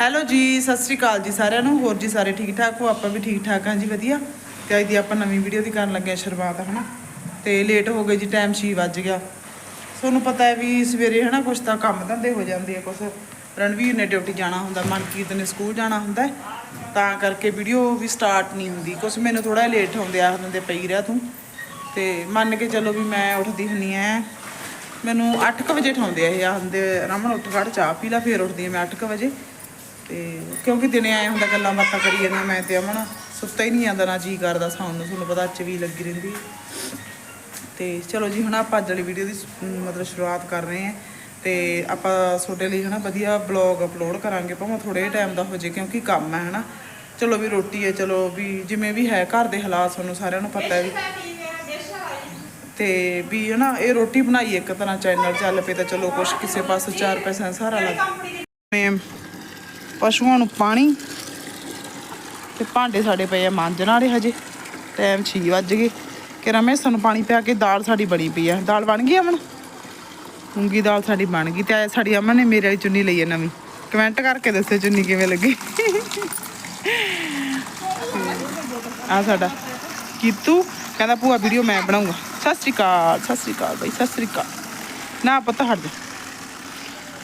Hello ਜੀ, ਸਤਿ ਸ੍ਰੀ ਅਕਾਲ ਜੀ ਸਾਰਿਆਂ ਨੂੰ। ਹੋਰ ਜੀ ਸਾਰੇ ਠੀਕ ਠਾਕ ਹੋ? ਆਪਾਂ ਵੀ ਠੀਕ ਠਾਕ ਹਾਂ ਜੀ, ਵਧੀਆ। ਤੇ ਅੱਜ ਦੀ ਆਪਾਂ ਨਵੀਂ ਵੀਡੀਓ ਦੀ ਕਰਨ ਲੱਗੇ ਹਾਂ ਸ਼ੁਰੂਆਤ, ਹਨਾ? ਤੇ ਲੇਟ ਹੋ ਗਏ ਜੀ ਟਾਈਮ 6 ਵੱਜ ਗਿਆ। ਤੁਹਾਨੂੰ ਪਤਾ ਹੈ ਵੀ ਸਵੇਰੇ, ਹਨਾ, ਕੁਛ ਤਾਂ ਕੰਮ ਧੰਦੇ ਹੋ ਜਾਂਦੇ ਆ, ਕੁਛ ਰਣਵੀਰ ਨੇ ਡਿਊਟੀ ਜਾਣਾ ਹੁੰਦਾ, ਮਨਕੀਰਤ ਨੇ ਸਕੂਲ ਜਾਣਾ ਹੁੰਦਾ ਤਾਂ ਕਰਕੇ ਵੀਡੀਓ ਵੀ ਸਟਾਰਟ ਨਹੀਂ ਹੁੰਦੀ। ਕੁਛ ਮੈਨੂੰ ਥੋੜਾ ਲੇਟ ਹੁੰਦੇ ਆ ਹੁੰਦੇ, ਪਈ ਰਿਹਾ ਤੂੰ। ਤੇ ਮੰਨ ਕੇ ਚੱਲੋ ਵੀ ਮੈਂ ਉੱਠਦੀ ਹੁੰਨੀ ਐ ਮੈਨੂੰ 8:00 ਵਜੇ ਉਠਾਉਂਦੇ ਆ ਇਹ ਆਂਦੇ ਰਮਨ, ਉੱਠ ਖੜ ਚਾਹ ਪੀ ਲੈ। ਫੇਰ ਉੱਠਦੀ ਆ ਮੈਂ 8:00 ਵਜੇ। ਤੇ ਕਿਉਂਕਿ ਦਿਨੇ ਆਏ ਹੁੰਦਾ ਗੱਲਾਂ ਬਾਤਾਂ ਕਰੀ ਜਾਂਦੇ ਮੈਂ ਤੇ ਅਮਨ, ਸੁੱਤਾ ਹੀ ਨਹੀਂ ਆਂਦਾ ਨਾ ਜੀ ਕਰਦਾ ਸੌਣ ਨੂੰ, ਤੁਹਾਨੂੰ ਪਤਾ ਅੱਜ ਵੀ ਲੱਗੀ ਰਹਿੰਦੀ ਤੇ ਚਲੋ ਜੀ, ਹੁਣ ਆਪਾਂ ਅੱਜ ਵਾਲੀ ਵੀਡੀਓ ਦੀ ਮਤਲਬ ਸ਼ੁਰੂਆਤ ਕਰ ਰਹੇ ਹਾਂ ਤੇ ਆਪਾਂ ਤੁਹਾਡੇ ਲਈ ਹਨਾ ਵਧੀਆ ਬਲੌਗ ਅਪਲੋਡ ਕਰਾਂਗੇ, ਭਾਵੇਂ ਥੋੜੇ ਟਾਈਮ ਦਾ ਹੋ ਜੇ, ਕਿਉਂਕਿ ਕੰਮ ਹੈ ਹਨਾ। ਚਲੋ ਵੀ ਰੋਟੀ ਹੈ ਚਲੋ ਵੀ ਜਿਵੇਂ ਵੀ ਹੈ, ਘਰ ਦੇ ਹਾਲਾਤ ਤੁਹਾਨੂੰ ਸਾਰਿਆਂ ਨੂੰ ਪਤਾ ਹੈ ਵੀ। ਤੇ ਵੀ ਹਨਾ, ਇਹ ਰੋਟੀ ਬਣਾਈ ਇੱਕ ਤਰ੍ਹਾਂ ਚੈਨਲ ਚੱਲ ਪਏ ਤਾਂ ਚਲੋ ਕੁਛ ਕਿਸੇ ਪਾਸੇ ਚਾਰ ਪੈਸਿਆਂ ਦਾ ਸਹਾਰਾ ਲੱਗ ਮੈਂ ਪਸ਼ੂਆਂ ਨੂੰ ਪਾਣੀ ਤੇ ਭਾਂਡੇ ਸਾਡੇ ਪਏ ਆ ਮਾਂਜਣ ਵਾਲੇ ਹਜੇ। ਟਾਈਮ 6 ਵੱਜ ਗਏ। ਕਿ ਰਮੇਸ਼, ਸਾਨੂੰ ਪਾਣੀ ਪਿਆ ਕੇ ਦਾਲ ਸਾਡੀ ਬਣੀ ਪਈ ਆ। ਦਾਲ ਬਣ ਗਈ ਅਮਨ? ਮੂੰਗੀ ਦਾਲ ਸਾਡੀ ਬਣ ਗਈ ਤੇ ਅੱਜ ਸਾਡੀ ਅਮਨ ਨੇ ਮੇਰੇ ਵਾਲੀ ਚੁੰਨੀ ਲਈ ਹੈ ਨਵੀਂ। ਕਮੈਂਟ ਕਰਕੇ ਦੱਸਿਓ ਚੁੰਨੀ ਕਿਵੇਂ ਲੱਗੀ। ਆ ਸਾਡਾ ਕੀਤੂ ਕਹਿੰਦਾ, ਭੂਆ ਵੀਡੀਓ ਮੈਂ ਬਣਾਉਂਗਾ। ਸਤਿ ਸ੍ਰੀ ਅਕਾਲ, ਸਤਿ ਸ੍ਰੀ ਅਕਾਲ ਬਾਈ, ਸਤਿ ਸ੍ਰੀ ਅਕਾਲ। ਨਾ ਪਤਾ, ਹਟ ਜਾ।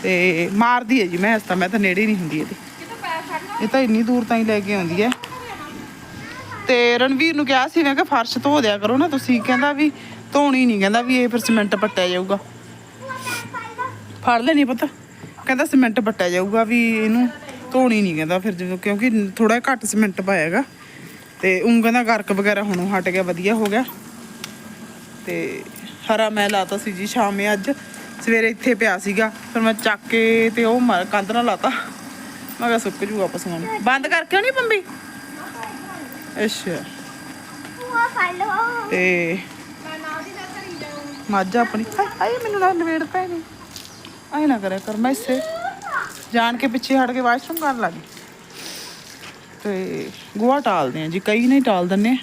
ਤੇ ਮਾਰਦੀ ਹੈ ਜੀ, ਮੈਂ ਇਸ ਤਾਂ ਮੈਂ ਤਾਂ ਨੇੜੇ ਨਹੀਂ ਹੁੰਦੀ ਇਹਦੇ। ਇਹ ਤਾਂ ਇੰਨੀ ਦੂਰ ਤਾਂ ਹੀ ਲੈ ਕੇ ਆਉਂਦੀ ਹੈ ਤੇ ਰਣਵੀਰ ਨੂੰ ਕਿਹਾ ਸੀ, ਮੈਂ ਕਿ ਫਰਸ਼ ਧੋ ਦਿਆ ਕਰੋ ਨਾ ਤੁਸੀਂ। ਕਹਿੰਦਾ ਵੀ ਧੋਣੀ ਨਹੀਂ ਕਹਿੰਦਾ ਵੀ ਇਹ ਫਿਰ ਸਿਮੈਂਟ ਪੱਟਿਆ ਜਾਊਗਾ। ਫੜ ਲੈ ਨਹੀਂ ਪਤਾ। ਕਹਿੰਦਾ ਸੀਮੈਂਟ ਪੱਟਿਆ ਜਾਊਗਾ ਵੀ ਇਹਨੂੰ ਧੋਣੀ ਨਹੀਂ ਕਹਿੰਦਾ ਫਿਰ ਜਦੋਂ, ਕਿਉਂਕਿ ਥੋੜਾ ਘੱਟ ਸੀਮੈਂਟ ਪਾਇਆਗਾ। ਤੇ ਉਂ ਕਹਿੰਦਾ ਗਰਕ ਵਗੈਰਾ ਹੁਣ ਹਟ ਗਿਆ, ਵਧੀਆ ਹੋ ਗਿਆ। ਤੇ ਹਰਾ ਮੈਂ ਲਾਤਾ ਸੀ ਜੀ ਸ਼ਾਮੇ ਅੱਜ। ਸਵੇਰੇ ਇੱਥੇ ਪਿਆ ਸੀਗਾ, ਫਿਰ ਮੈਂ ਚੱਕ ਕੇ ਤੇ ਉਹ ਮਰ ਕੰਧ ਨਾਲ ਲਾਤਾ। ਮੈਂ ਕਿਹਾ ਸੁੱਕ ਜੂਗਾ ਪਸ਼ੂਆਂ ਨੂੰ ਬੰਦ ਕਰਕੇ ਨਹੀਂ ਪੰਬੀ ਅੱਛਾ। ਤੇ ਮੱਝ ਆਪਣੀ। ਹਾਏ ਮੈਨੂੰ ਨਾ ਨਵੇੜ ਪੈ ਨਹੀਂ ਆਏ ਨਾ ਕਰਿਆ ਕਰ ਮੈਂ ਇਸੇ ਜਾਣ ਕੇ ਪਿੱਛੇ ਹਟ ਕੇ ਵਾਸ਼ਰੂਮ ਕਰਨ ਲੱਗੀ ਤੇ ਗੋਹਾ ਟਾਲਦੇ ਆ ਜੀ ਕਈ ਨਹੀਂ ਟਾਲ ਦਿੰਨੇ ਆ।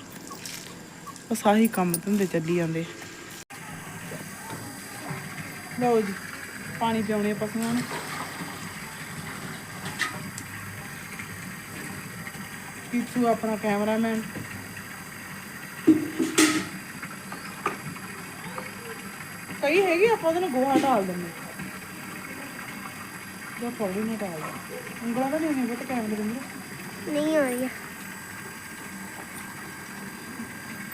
ਬਸ ਆਹੀ ਕੰਮ ਧੰਦੇ ਚੱਲੀ ਜਾਂਦੇ। ਲਓ ਜੀ ਪਾਣੀ ਪਿਆਉਣੇ ਆ ਪਸ਼ੂਆਂ ਨੂੰ। ਪੀਤੂ ਆਪਣਾ ਕੈਮਰਾਮੈਨ। ਕਈ ਹੈਗੇ ਆਪਾਂ ਉਹਦੇ ਨਾਲ ਗੋਹਾ ਢਾਲ ਦਿੰਦੇ ਜਾਂ ਪੌੜੀ ਨਾਲ ਢਾਲ ਉਂਗਲਾਂ ਤਾਂ ਨਹੀਂ ਤਾਂ ਕੈਮਰੇ ਦੇ ਨਹੀਂ ਰਹੀ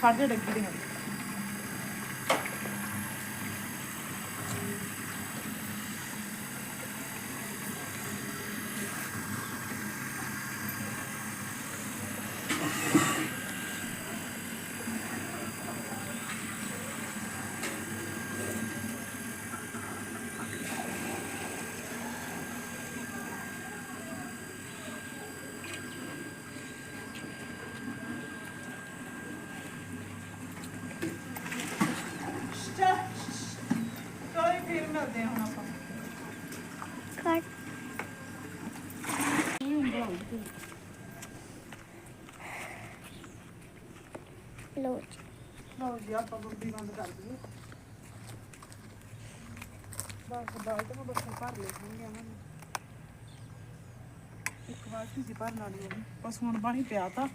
ਸਾਡੇ ਡੱਗੀ ਦੇ ਨਾਲ ਜੀ, ਹਾਂ ਹੁਣ ਆਪਾਂ। ਕੱਟ। ਲੋ ਜੀ। ਜੀ ਆਪਾਂ ਗੁੱਡੀ ਬੰਦ ਕਰ ਦਈਏ। ਬਸ ਬਾਲਟ ਨੂੰ ਬਸ ਭਰ ਲੈ ਹੋਣਗੇ ਉਹਨਾਂ ਨੇ। ਇੱਕ ਵਾਰ ਸੀ ਭਰਨ ਵਾਲੀ ਬਸ ਹੁਣ ਪਾਣੀ ਪਿਆ ਤਾ।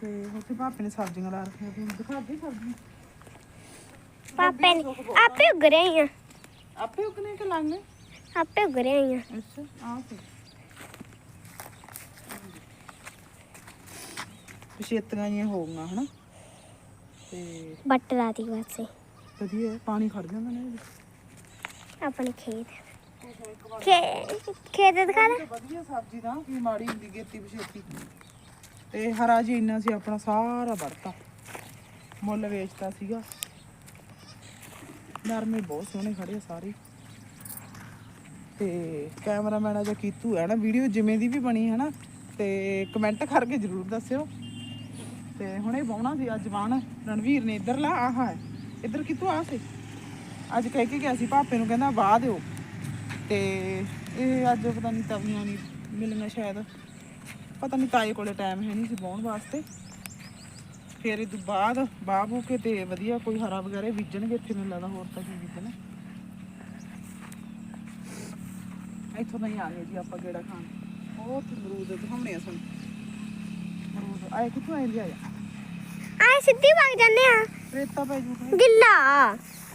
ਤੇ ਉੱਥੇ ਭਾਪੇ ਨੇ ਸਬਜ਼ੀਆਂ ਲਾ ਰੱਖੀਆਂ ਤੇ ਦਿਖਾ ਦੇ ਸਬਜ਼ੀ ਪਾਪੇ ਨੇ ਆਪੇ ਉਗ ਰਹੇ ਆ। ਆਪੇ ਉਗਨੇ ਕਿ ਲਾਂਗੇ? ਆਪੇ ਉਗ ਰਹੇ ਆ। ਅੱਛਾ ਆ ਤੇ ਪਛੇਤੀਆਂ ਜੀਆਂ ਹੋ ਗਈਆਂ ਹਨਾ? ਤੇ ਬੱਟ ਰਾਤੀ ਵਾਸਤੇ ਵਧੀਆ ਪਾਣੀ ਖੜ ਜਾਂਦਾ ਨੇ ਇਹਦੇ। ਵਿੱਚ। ਆਪਣੇ ਖੇਤ। ਖੇ ਖੇਤ ਦਿਖਾ ਲੈ ਵਧੀਆ ਸਬਜ਼ੀ ਦਾ ਕੀ ਮਾੜੀ ਹੁੰਦੀ ਗੇਤੀ ਪਛੇਤੀ। ਤੇ ਹਰਾ ਜੀ ਇੰਨਾ ਸੀ ਆਪਣਾ ਸਾਰਾ ਵੜਤਾ ਮੁੱਲ ਵੇਚਤਾ ਸੀਗਾ। ਨਰਮੇ ਬਹੁਤ ਸੋਹਣੇ ਖੜੇ ਆ ਸਾਰੇ। ਤੇ ਕੈਮਰਾਮੈਨ ਆ ਜਾਂ ਕੀਤੂ ਹੈ ਨਾ, ਵੀਡੀਓ ਜਿਵੇਂ ਦੀ ਵੀ ਬਣੀ ਹੈ ਨਾ, ਤੇ ਕਮੈਂਟ ਕਰਕੇ ਜਰੂਰ ਦੱਸਿਓ। ਤੇ ਹੁਣੇ ਬਾਉਣਾ ਸੀ ਅੱਜ ਬਾਣ ਰਣਵੀਰ ਨੇ ਇੱਧਰ ਲਾ, ਆਹ ਹੈ। ਇੱਧਰ ਕਿਤੋਂ ਆ ਸੀ। ਅੱਜ ਕਹਿ ਕੇ ਗਿਆ ਸੀ, ਭਾਪੇ ਨੂੰ ਕਹਿੰਦਾ ਵਾਹ ਦਿਓ। ਤੇ ਇਹ ਅੱਜ ਪਤਾ ਨਹੀਂ ਤਵੀਆਂ ਨਹੀਂ ਮਿਲੀਆਂ ਸ਼ਾਇਦ। ਪਤਾ ਨਹੀਂ ਤਾਏ ਕੋਲੇ ਟਾਈਮ ਹੈ ਨਹੀਂ ਸੀ ਬਾਉਣ ਵਾਸਤੇ। ਫਿਰ ਇਹ ਤੋਂ ਬਾਅਦ ਬਾਹ ਬੂ ਕੇ ਤੇ ਵਧੀਆ ਕੋਈ ਹਰਾ ਵਗੈਰਾ ਹੀ ਬੀਜਣਗੇ ਇੱਥੇ ਮੈਨੂੰ ਲੱਗਦਾ ਹੋਰ ਤਾਂ ਕੀ ਬੀਜਣਾ। ਇੱਥੋਂ ਨਹੀਂ ਆ ਗਏ ਜੀ ਆਪਾਂ ਗੇੜਾ ਖਾਣ। ਉਹ ਉੱਥੇ ਮਰੂਦ ਦਿਖਾਉਣੇ ਆ ਸਾਨੂੰ। ਮਰੂਦ ਆਏ ਕਿੱਥੋਂ ਆਏ ਲਿਆ ਆਏ ਸਿੱਧੀ ਵਗ ਜਾਂਦੇ ਆ। ਰੇਤਾ ਪੈ ਜੂਗਾ। ਗਿੱਲਾ।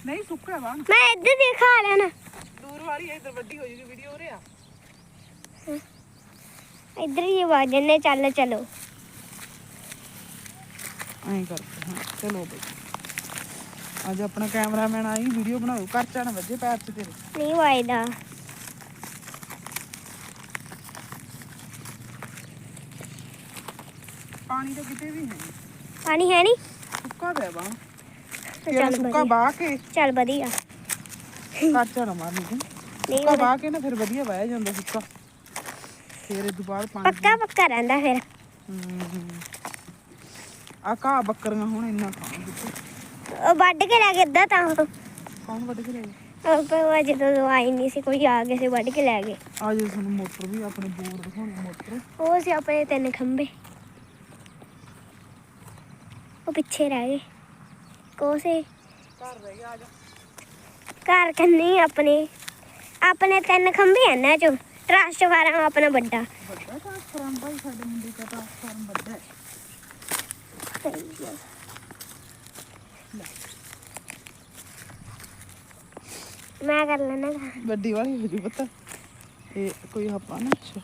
ਨਹੀਂ ਸੁੱਕਾ ਵਾ। ਮੈਂ ਇੱਧਰ ਦੀ ਖਾ ਲੈਣਾ। ਦੂਰ ਵਾਲੀ ਇੱਧਰ ਵੱਡੀ ਹੋ ਜੂਗੀ ਵੀਡੀਓ ਉਰੇ ਆ। ਇੱਧਰ ਹੀ ਵਗ ਜਾਂਦੇ ਚੱਲ ਚਲੋ। ਐਂ ਕਰਕੇ ਹਾਂ ਚਲੋ ਬਈ। ਅੱਜ ਆਪਣਾ ਕੈਮਰਾਮੈਨ ਆਈ ਵੀਡੀਓ ਬਣਾਓ ਘਰ ਚ ਨਾ ਵੱਜੇ ਪੈਰ ਚ ਤੇਰੇ। ਨਹੀਂ ਵਾਇਦਾ ਪਾਣੀ ਤਾਂ ਕਿਤੇ ਵੀ ਹੈ। ਪਾਣੀ ਹੈ ਨਹੀਂ? ਸੁੱਕਾ ਪਿਆ ਤੇ ਤੇਰਾ ਚੱਲ ਸੁੱਕਾ ਬਾਹ ਕੇ ਚੱਲ ਵਧੀਆ। ਘਰ ਚ ਨਾ ਮਾਰਨੀ ਤੂੰ। ਨਹੀਂ ਸੁੱਕਾ ਬਾਹ ਕੇ ਨਾ ਫਿਰ ਵਧੀਆ ਵਾਇਆ ਜਾਂਦਾ ਸੁੱਕਾ। ਫਿਰ ਦੁਬਾਰਾ ਪਾਣੀ ਪੱਕਾ ਪੱਕਾ ਰਹਿੰਦਾ ਫਿਰ। ਆ ਕਾ ਬੱਕਰੀਆਂ ਹੁਣ ਇੰਨਾ ਖਾਣ ਉਹ ਵੱਢ ਕੇ ਲੈ ਕੇ ਅੱਧਾ ਤਾਂ ਉਹ। ਕੌਣ ਵੱਢ ਕੇ ਲੈ ਗਿਆ ਉਹ ਪਰ ਉਹ ਜਦੋਂ ਆਈ ਨਹੀਂ ਸੀ ਕੋਈ ਆ ਗਿਆ ਸੀ ਵੱਢ ਕੇ ਲੈ ਗਏ। ਆ ਜੇ ਸਾਨੂੰ ਮੋਟਰ ਵੀ ਆਪਣੇ ਬੋਰ ਦਿਖਾਉਣੀ ਮੋਟਰ। ਉਹ ਸੀ ਆਪਣੇ ਤਿੰਨ ਖੰਬੇ ਉਹ ਪਿੱਛੇ ਰਹਿ ਗਏ। ਕੋਸੇ ਘਰ ਰਹਿ ਗਿਆ ਆ ਜਾ। ਘਰ ਕੰਨੀ ਆਪਣੇ ਆਪਣੇ ਤਿੰਨ ਖੰਬੇ ਹਨ ਨਾ ਚੋ। ਟਰਾਂਸਫਾਰਮ ਆਪਣਾ ਵੱਡਾ। ਵੱਡਾ ਟ੍ਰਾਂਸਫਾਰਮ ਭਾਈ ਸਾਡੇ ਮੁੰਡੇ ਦਾ ਟ੍ਰਾਂਸਫਾਰਮ ਵੱਡਾ ਹੈ। ਮੈਂ ਕਰ ਲੈਣਾ ਵੱਡੀ ਵਾਲੀ ਹੋ ਜੂ ਪਤਾ। ਇਹ ਕੋਈ ਹੱਪਾ ਨਾ ਅੱਛਾ।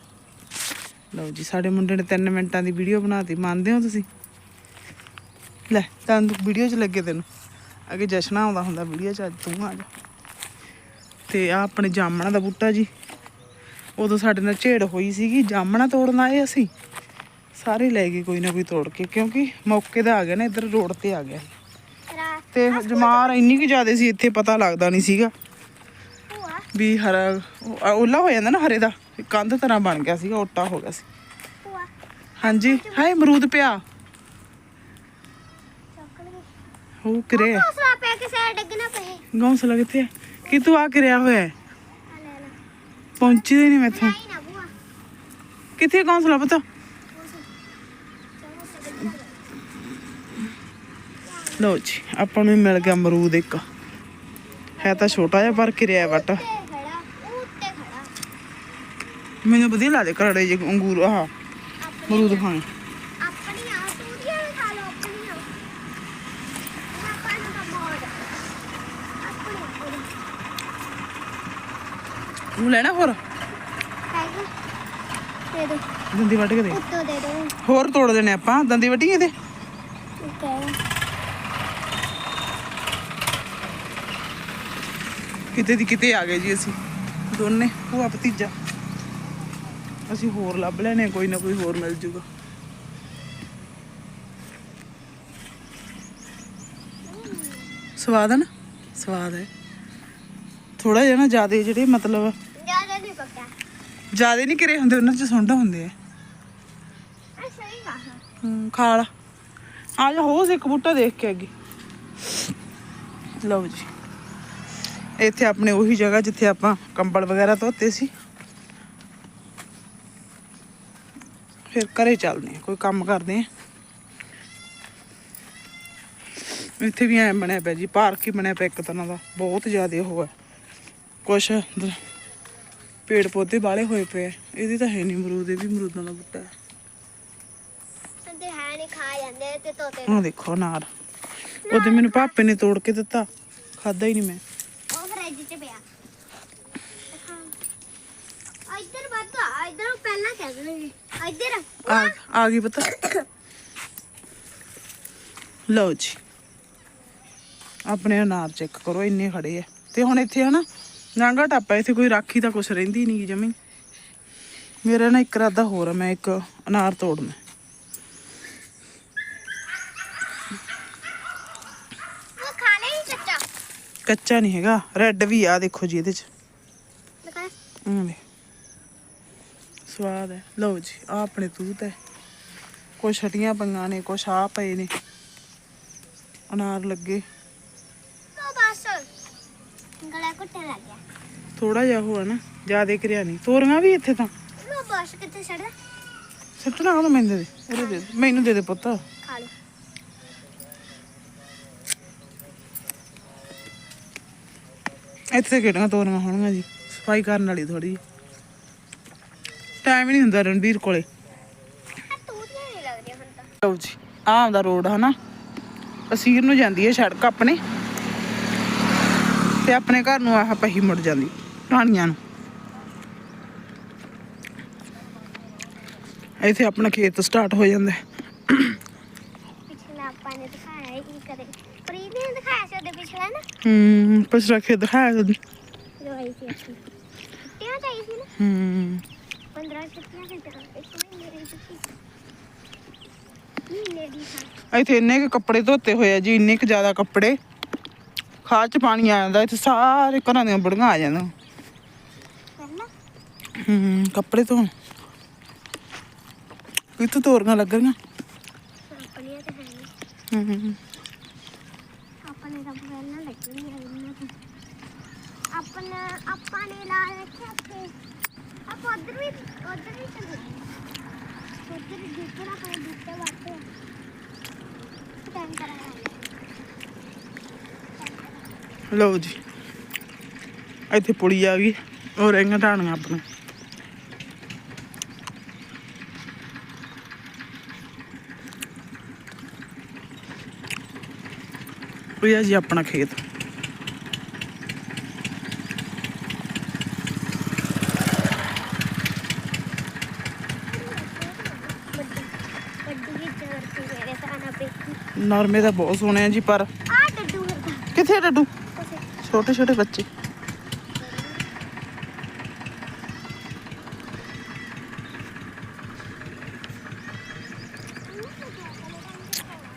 ਲਓ ਜੀ, ਸਾਡੇ ਮੁੰਡੇ ਨੇ 3 ਮਿੰਟਾਂ ਦੀ ਵੀਡੀਓ ਬਣਾਤੀ। ਮੰਨਦੇ ਹੋ ਤੁਸੀਂ? ਲੈ ਤੁਹਾਨੂੰ ਵੀਡੀਓ 'ਚ ਲੱਗੇ ਤੈਨੂੰ। ਅੱਗੇ ਜਸ਼ਨਾ ਆਉਂਦਾ ਹੁੰਦਾ ਵੀਡੀਓ 'ਚ, ਅੱਜ ਤੂੰ ਆ ਜਾ। ਤੇ ਆ ਆਪਣੇ ਜਾਮਣਾ ਦਾ ਬੂਟਾ ਜੀ। ਉਦੋਂ ਸਾਡੇ ਨਾਲ ਝੇੜ ਹੋਈ ਸੀਗੀ। ਜਾਮਣਾ ਤੋੜਨ ਆਏ ਅਸੀਂ। ਸਾਰੇ ਲੈ ਗਏ ਕੋਈ ਨਾ ਕੋਈ ਤੋੜ ਕੇ, ਕਿਉਂਕਿ ਮੌਕੇ ਦਾ ਆ ਗਿਆ ਨਾ, ਇੱਧਰ ਰੋਡ ਤੇ ਆ ਗਿਆ। ਤੇ ਜਮਾਰ ਇੰਨੀ ਕੁ ਜ਼ਿਆਦਾ ਸੀ, ਇੱਥੇ ਪਤਾ ਲੱਗਦਾ ਨਹੀਂ ਸੀਗਾ। ਵੀ ਹਰਾ, ਉਹ- ਆ ਓਲਾ ਹੋ ਜਾਂਦਾ ਨਾ ਹਰੇ ਦਾ, ਕੰਧ ਤਰ੍ਹਾਂ ਬਣ ਗਿਆ ਸੀਗਾ ਓਟਾ ਹੋ ਗਿਆ ਸੀ। ਹਾਂਜੀ, ਹਾਏ, ਅਮਰੂਦ ਪਿਆ। ਉਹ ਕਿਰੇ। ਹੌਸਲਾ ਪੈ ਕੇ ਸਾਈਡ ਡੱਗਣਾ ਪਏ ਗੌਂਸਲਾ ਕਿੱਥੇ ਹੈ ਕਿ ਤੂੰ ਆ ਕਿਰਿਆ ਹੋਇਆ ਹੈ? ਪਹੁੰਚੀ ਹੀ ਨਹੀਂ ਮੈਥੋਂ ਆਈ ਕਿੱਥੇ ਗੌਂਸਲਾ ਪਤਾ? ਲਓ ਜੀ ਆਪਾਂ ਨੂੰ ਮਿਲ ਗਿਆ ਅਮਰੂਦ ਇੱਕ। ਹੈ ਤਾਂ ਛੋਟਾ ਜਿਹਾ ਪਰ ਕਿਰਿਆ ਵਟ। ਤੇ ਖੜਾ ਮੈਨੂੰ ਵਧੀਆ ਲੱਗਦੇ ਕਰੜੇ ਜੇ ਅੰਗੂਰ ਆਹ ਅਮਰੂਦ ਖਾਣੇ। ਤਾਂ ਤੂੰ ਲੈਣਾ ਹੋਰ? ਹੈਗੀ ਦੇ ਦੋ ਦੰਦੀ ਵੱਢ ਕੇ ਦੇ। ਉੱਤੋਂ ਦੇ ਦੋ ਹੋਰ ਤੋੜ ਦੇਣੇ ਆਪਾਂ ਦੰਦੀ ਵੱਢੀ ਇਹਦੇ? ਕਿਤੇ ਦੀ ਕਿਤੇ ਆ ਗਏ ਜੀ ਅਸੀਂ। ਦੋਨੇ ਭੂਆ ਭਤੀਜਾ। ਅਸੀਂ ਹੋਰ ਲੱਭ ਲੈਣੇ ਕੋਈ ਨਾ ਕੋਈ ਹੋਰ ਮਿਲ ਜੂਗਾ। ਸਵਾਦ ਹੈ ਨਾ? ਸਵਾਦ ਹੈ। ਥੋੜਾ ਜਿਹਾ ਨਾ ਜਿਆਦੇ ਜਿਹੜੇ ਮਤਲਬ ਜ਼ਿਆਦਾ ਨਹੀਂ ਪੱਕਾ। ਜਿਆਦੇ ਨਹੀਂ ਕਿਰੇ ਹੁੰਦੇ ਉਹਨਾਂ ਚ ਸੁੰਡ ਹੁੰਦੇ ਆ। ਸਹੀ ਕਹਾ ਹੂੰ ਖਾ ਲਾ। ਆ ਜਾ ਹੋਸ ਇੱਕ ਬੂਟਾ ਦੇਖ ਕੇ ਅੱਗੇ। ਲਓ ਜੀ। ਇੱਥੇ ਆਪਣੇ ਉਹੀ ਜਗ੍ਹਾ ਜਿੱਥੇ ਆਪਾਂ ਕੰਬਲ ਵਗੈਰਾ ਧੋਤੇ ਸੀ। ਫਿਰ ਘਰੇ ਚੱਲਦੇ ਆ ਕੋਈ ਕੰਮ ਕਰਦੇ ਆ ਇੱਥੇ ਵੀ ਐ ਬਣਿਆ ਪਿਆ ਜੀ ਪਾਰਕ ਹੀ ਬਣਿਆ ਪਿਆ ਇੱਕ ਤਰ੍ਹਾਂ ਦਾ ਬਹੁਤ ਜ਼ਿਆਦਾ ਉਹ ਹੈ। ਕੁਛ ਪੇੜ ਪੌਦੇ ਬਾਲੇ ਹੋਏ ਪਏ। ਇਹਦੀ ਤਾਂ ਹੈ ਨਹੀਂ ਅਮਰੂਦ ਇਹ ਵੀ ਅਮਰੂਦਾਂ ਦਾ ਬੂਟਾ ਹੈ। ਤੇ ਹੈ ਨਹੀਂ ਖਾ ਜਾਂਦੇ ਤੇ ਤੋਤੇ ਉਹ ਦੇਖੋ ਅਨਾਰ ਉਹਦੇ ਮੈਨੂੰ ਪਾਪੇ ਨੇ ਤੋੜ ਕੇ ਦਿੱਤਾ ਖਾਦਾ ਹੀ ਨਹੀਂ ਮੈਂ। ਉਹ 'ਚ ਪਿਆ ਆ ਇੱਧਰ ਵੱਧ ਆ ਇੱਧਰ ਪਹਿਲਾਂ ਕਹਿ ਦੇਣਗੇ ਇੱਧਰ ਆ। ਆ ਗਈ ਪਤਾ। ਲਓ ਜੀ। ਆਪਣੇ ਅਨਾਰ ਚੈੱਕ ਕਰੋ, ਇੰਨੇ ਖੜੇ ਆ। ਤੇ ਹੁਣ ਇੱਥੇ ਹਨਾ, ਨਾਂਗਾ ਟਾਪਾ, ਇੱਥੇ ਕੋਈ ਰਾਖੀ ਤਾਂ ਕੁਛ ਰਹਿੰਦੀ ਨਹੀਂ ਜਮੀ। ਮੇਰਾ ਨਾ ਇੱਕ ਰਾਦਾ ਹੋਰ ਆ, ਮੈਂ ਇੱਕ ਅਨਾਰ ਤੋੜਨਾ ਉਹ ਖਾ ਲਈ ਕੱਚਾ ਕੱਚਾ ਨਹੀਂ ਹੈਗਾ ਰੈੱਡ ਵੀ ਆ ਦੇਖੋ ਜੀ ਇਹਦੇ ਚ। ਹਮ ਦੇ ਸਵਾਦ ਹੈ। ਲਓ ਜੀ ਆ ਆਪਣੇ ਤੂਤ ਹੈ। ਕੁਛ ਹਟੀਆਂ ਪਈਆਂ ਨੇ ਕੁਛ ਆ ਪਏ ਨੇ। ਅਨਾਰ ਲੱਗੇ। ਗਲਾ ਘੁੱਟਣ ਲੱਗ ਗਿਆ। ਥੋੜਾ ਜਿਹਾ ਉਹ ਹੈ ਨਾ ਜਿਆਦੇ ਕਰਿਆ ਨਹੀਂ। ਤੋਰੀਆਂ ਵੀ ਇੱਥੇ ਤਾਂ। ਲੋ ਬਸ ਕਿੱਥੇ ਛੱਡਦਾ ਸਿੱਟਣਾ ਉਹ ਮੈਨੂੰ ਦੇ ਦੇ ਇਹਦੇ ਦੇ ਦੇ। ਮੈਨੂੰ ਦੇ ਦੇ ਪੁੱਤ। ਖਾ ਲਓ। ਇੱਥੇ ਕਿਹੜੀਆਂ ਤੋਰੀਆਂ ਹੋਣਗੀਆਂ ਜੀ, ਸਫ਼ਾਈ ਕਰਨ ਵਾਲੀ ਥੋੜੀ ਟਾਈਮ ਹੀ ਨਹੀਂ ਹੁੰਦਾ ਰਣਵੀਰ ਕੋਲੇ। ਲਓ ਜੀ ਆ ਆਉਂਦਾ ਰੋਡ ਹਨਾ? ਅਸੀਰ ਨੂੰ ਜਾਂਦੀ ਹੈ ਸੜਕ ਆਪਣੇ। ਤੇ ਆਪਣੇ ਘਰ ਨੂੰ ਆਹ ਪਹੀ ਮੁੜ ਜਾਂਦੀ ਢਾਣੀਆਂ ਨੂੰ। ਇੱਥੇ ਆਪਣਾ ਖੇਤ ਸਟਾਰਟ ਹੋ ਜਾਂਦਾ ਪਿਛਲਾ ਆਪਾਂ ਨੇ ਦਿਖਾਇਆ ਹੀ ਕਦੇ ਪ੍ਰੀਤ ਨੇ ਦਿਖਾਇਆ ਸੀ ਉਹਦੇ ਪਿਛਲਾ ਨਾ। ਹੂੰ ਪਿਛਲਾ ਖੇਤ ਦਿਖਾਇਆ ਕਦੀ ਲਵਾਈ ਸੀ ਅਸੀਂ। ਛੁੱਟੀਆਂ ਚਾਹੀ ਸੀ ਨਾ। ਹੂੰ। 15 ਛੁੱਟੀਆਂ ਤੇ ਜਾਂ ਇੱਕ ਮਹੀਨੇ ਦੀ ਛੁੱਟੀ ਮਹੀਨੇ ਦੀ ਹਾਂ। ਇੱਥੇ ਇੰਨੇ ਕੁ ਕੱਪੜੇ ਧੋਤੇ ਹੋਏ ਆ ਜੀ ਇੰਨੇ ਕੁ ਜ਼ਿਆਦਾ ਕੱਪੜੇ। ਖਾਦ ਚ ਪਾਣੀ ਆ ਜਾਂਦਾ ਇੱਥੇ ਸਾਰੇ ਘਰਾਂ ਦੀਆਂ ਬੜੀਆਂ ਆ ਜਾਂਦੀਆਂ। ਕਰਨਾ ਹੂੰ ਕੱਪੜੇ ਧੋਣ। ਕਿੱਥੋਂ ਤੋਰੀਆਂ ਲੱਗ ਰਹੀਆਂ ਆਪਣੀਆਂ ਤੇ ਹੈ ਨਹੀਂ ਹੂੰ ਆਪਣੇ ਤਾਂ ਪਹਿਲਾਂ ਲੱਗਣੀ ਹੈ ਇਹਨਾਂ ਤੋਂ ਆਪਣਾ ਆਪਾਂ ਨੇ ਲਾ ਰੱਖਿਆ ਤੇ ਆਪਾਂ ਉਧਰ ਵੀ ਉਧਰ ਵੀ ਚੱਲ। ਉਧਰ ਵੀ ਦੇਖਣਾ ਆਪਣੇ ਦਿੱਤੇ ਬਾਤੇ ਟਾਈਮ ਕਰਾਂਗੇ ਲਓ ਜੀ। ਇੱਥੇ ਪੁੜੀ ਆ ਗਈ ਉਹ ਰਹੀਆਂ ਢਾਣੀਆਂ ਆਪਣੇ ਉਹ ਜੀ ਆਪਣਾ ਖੇਤ ਵੱਡੀ ਵੱਡੀ ਵੀ ਚੜਤੀ ਮੇਰੇ ਸਾਨਾ ਪੇਕੀ ਨਰਮੇ ਤਾਂ ਬਹੁਤ ਸੋਹਣੇ ਆ ਜੀ ਪਰ ਆ ਡੱਡੂ ਵਰਗਾ। ਕਿੱਥੇ ਆ ਡੱਡੂ? ਛੋਟੇ ਛੋਟੇ ਬੱਚੇ।